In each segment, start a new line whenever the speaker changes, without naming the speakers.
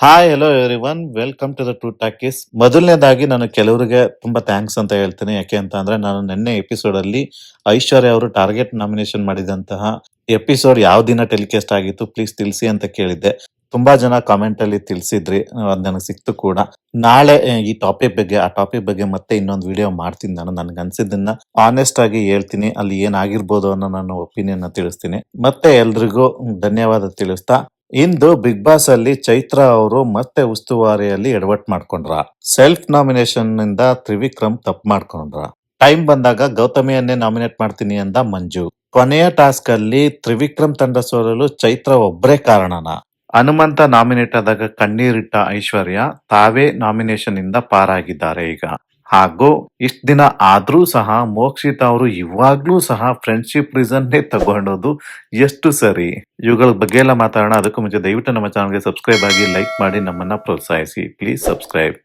Hi hello everyone welcome to the two talkies ಮೊದಲನೇದಾಗಿ ನಾನು ಕೆಲವರಿಗೆ ತುಂಬಾ ಥ್ಯಾಂಕ್ಸ್ ಅಂತ ಹೇಳ್ತೀನಿ. ಯಾಕೆ ಅಂತ ಅಂದ್ರೆ ನಾನು ನಿನ್ನೆ ಎಪಿಸೋಡ್ ಅಲ್ಲಿ ಐಶ್ವರ್ಯ ಅವರು ಟಾರ್ಗೆಟ್ ನಾಮಿನೇಷನ್ ಮಾಡಿದಂತಹ ಎಪಿಸೋಡ್ ಯಾವ ದಿನ ಟೆಲಿಕಾಸ್ಟ್ ಆಗಿತ್ತು ಪ್ಲೀಸ್ ತಿಳಿಸಿ ಅಂತ ಕೇಳಿದ್ದೆ. ತುಂಬಾ ಜನ ಕಾಮೆಂಟ್ ಅಲ್ಲಿ ತಿಳಿಸಿದ್ರಿ. ಅದು ನನಗೆ ಸಿಕ್ತು ಕೂಡ. ನಾಳೆ ಈ ಟಾಪಿಕ್ ಬಗ್ಗೆ, ಆ ಟಾಪಿಕ್ ಬಗ್ಗೆ ಮತ್ತೆ ಇನ್ನೊಂದು ವಿಡಿಯೋ ಮಾಡ್ತೀನಿ ನಾನು. ನನ್ಗೆ ಅನ್ಸಿದ್ದನ್ನ ಆನೆಸ್ಟ್ ಆಗಿ ಹೇಳ್ತೀನಿ. ಅಲ್ಲಿ ಏನಾಗಿರ್ಬೋದು ಅನ್ನೋ ನನ್ನ ಒಪಿನಿಯನ್ ತಿಳಿಸ್ತೀನಿ. ಮತ್ತೆ ಎಲ್ರಿಗೂ ಧನ್ಯವಾದ ತಿಳಿಸ್ತಾ ಇಂದು ಬಿಗ್ ಬಾಸ್ ಅಲ್ಲಿ ಚೈತ್ರ ಅವರು ಮತ್ತೆ ಉಸ್ತುವಾರಿಯಲ್ಲಿ ಎಡವಟ್ ಮಾಡ್ಕೊಂಡ್ರ. ಸೆಲ್ಫ್ ನಾಮಿನೇಷನ್ನಿಂದ ತ್ರಿವಿಕ್ರಮ್ ತಪ್ಪು ಮಾಡ್ಕೊಂಡ್ರ. ಟೈಮ್ ಬಂದಾಗ ಗೌತಮಿಯನ್ನೇ ನಾಮಿನೇಟ್ ಮಾಡ್ತೀನಿ ಅಂದ ಮಂಜು. ಕೊನೆಯ ಟಾಸ್ಕ್ ಅಲ್ಲಿ ತ್ರಿವಿಕ್ರಮ್ ತಂಡ ಸೋಲಲು ಚೈತ್ರ ಒಬ್ರೇ ಕಾರಣನ. ಹನುಮಂತ ನಾಮಿನೇಟ್ ಆದಾಗ ಕಣ್ಣೀರಿಟ್ಟ ಐಶ್ವರ್ಯ ತಾವೇ ನಾಮಿನೇಷನ್ ಇಂದ ಪಾರಾಗಿದ್ದಾರೆ ಈಗ. ಹಾಗೂ, ಇಷ್ಟ ದಿನ ಆದ್ರೂ ಸಹ ಮೋಕ್ಷಿತ ಅವರು ಇವಾಗ್ಲೂ ಸಹ ಫ್ರೆಂಡ್ಶಿಪ್ ರೀಸನ್ನೇ ತಗೊಂಡೋದು ಎಷ್ಟು ಸರಿ. ಇವುಗಳ ಬಗ್ಗೆ ಎಲ್ಲ ಮಾತಾಡೋಣ. ಅದಕ್ಕೂ ಮುಂಚೆ ದಯವಿಟ್ಟು ನಮ್ಮ ಚಾನಲ್ಗೆ ಸಬ್ಸ್ಕ್ರೈಬ್ ಆಗಿ ಲೈಕ್ ಮಾಡಿ, ನಮ್ಮನ್ನ ಪ್ರೋತ್ಸಾಹಿಸಿ. ಪ್ಲೀಸ್ ಸಬ್ಸ್ಕ್ರೈಬ್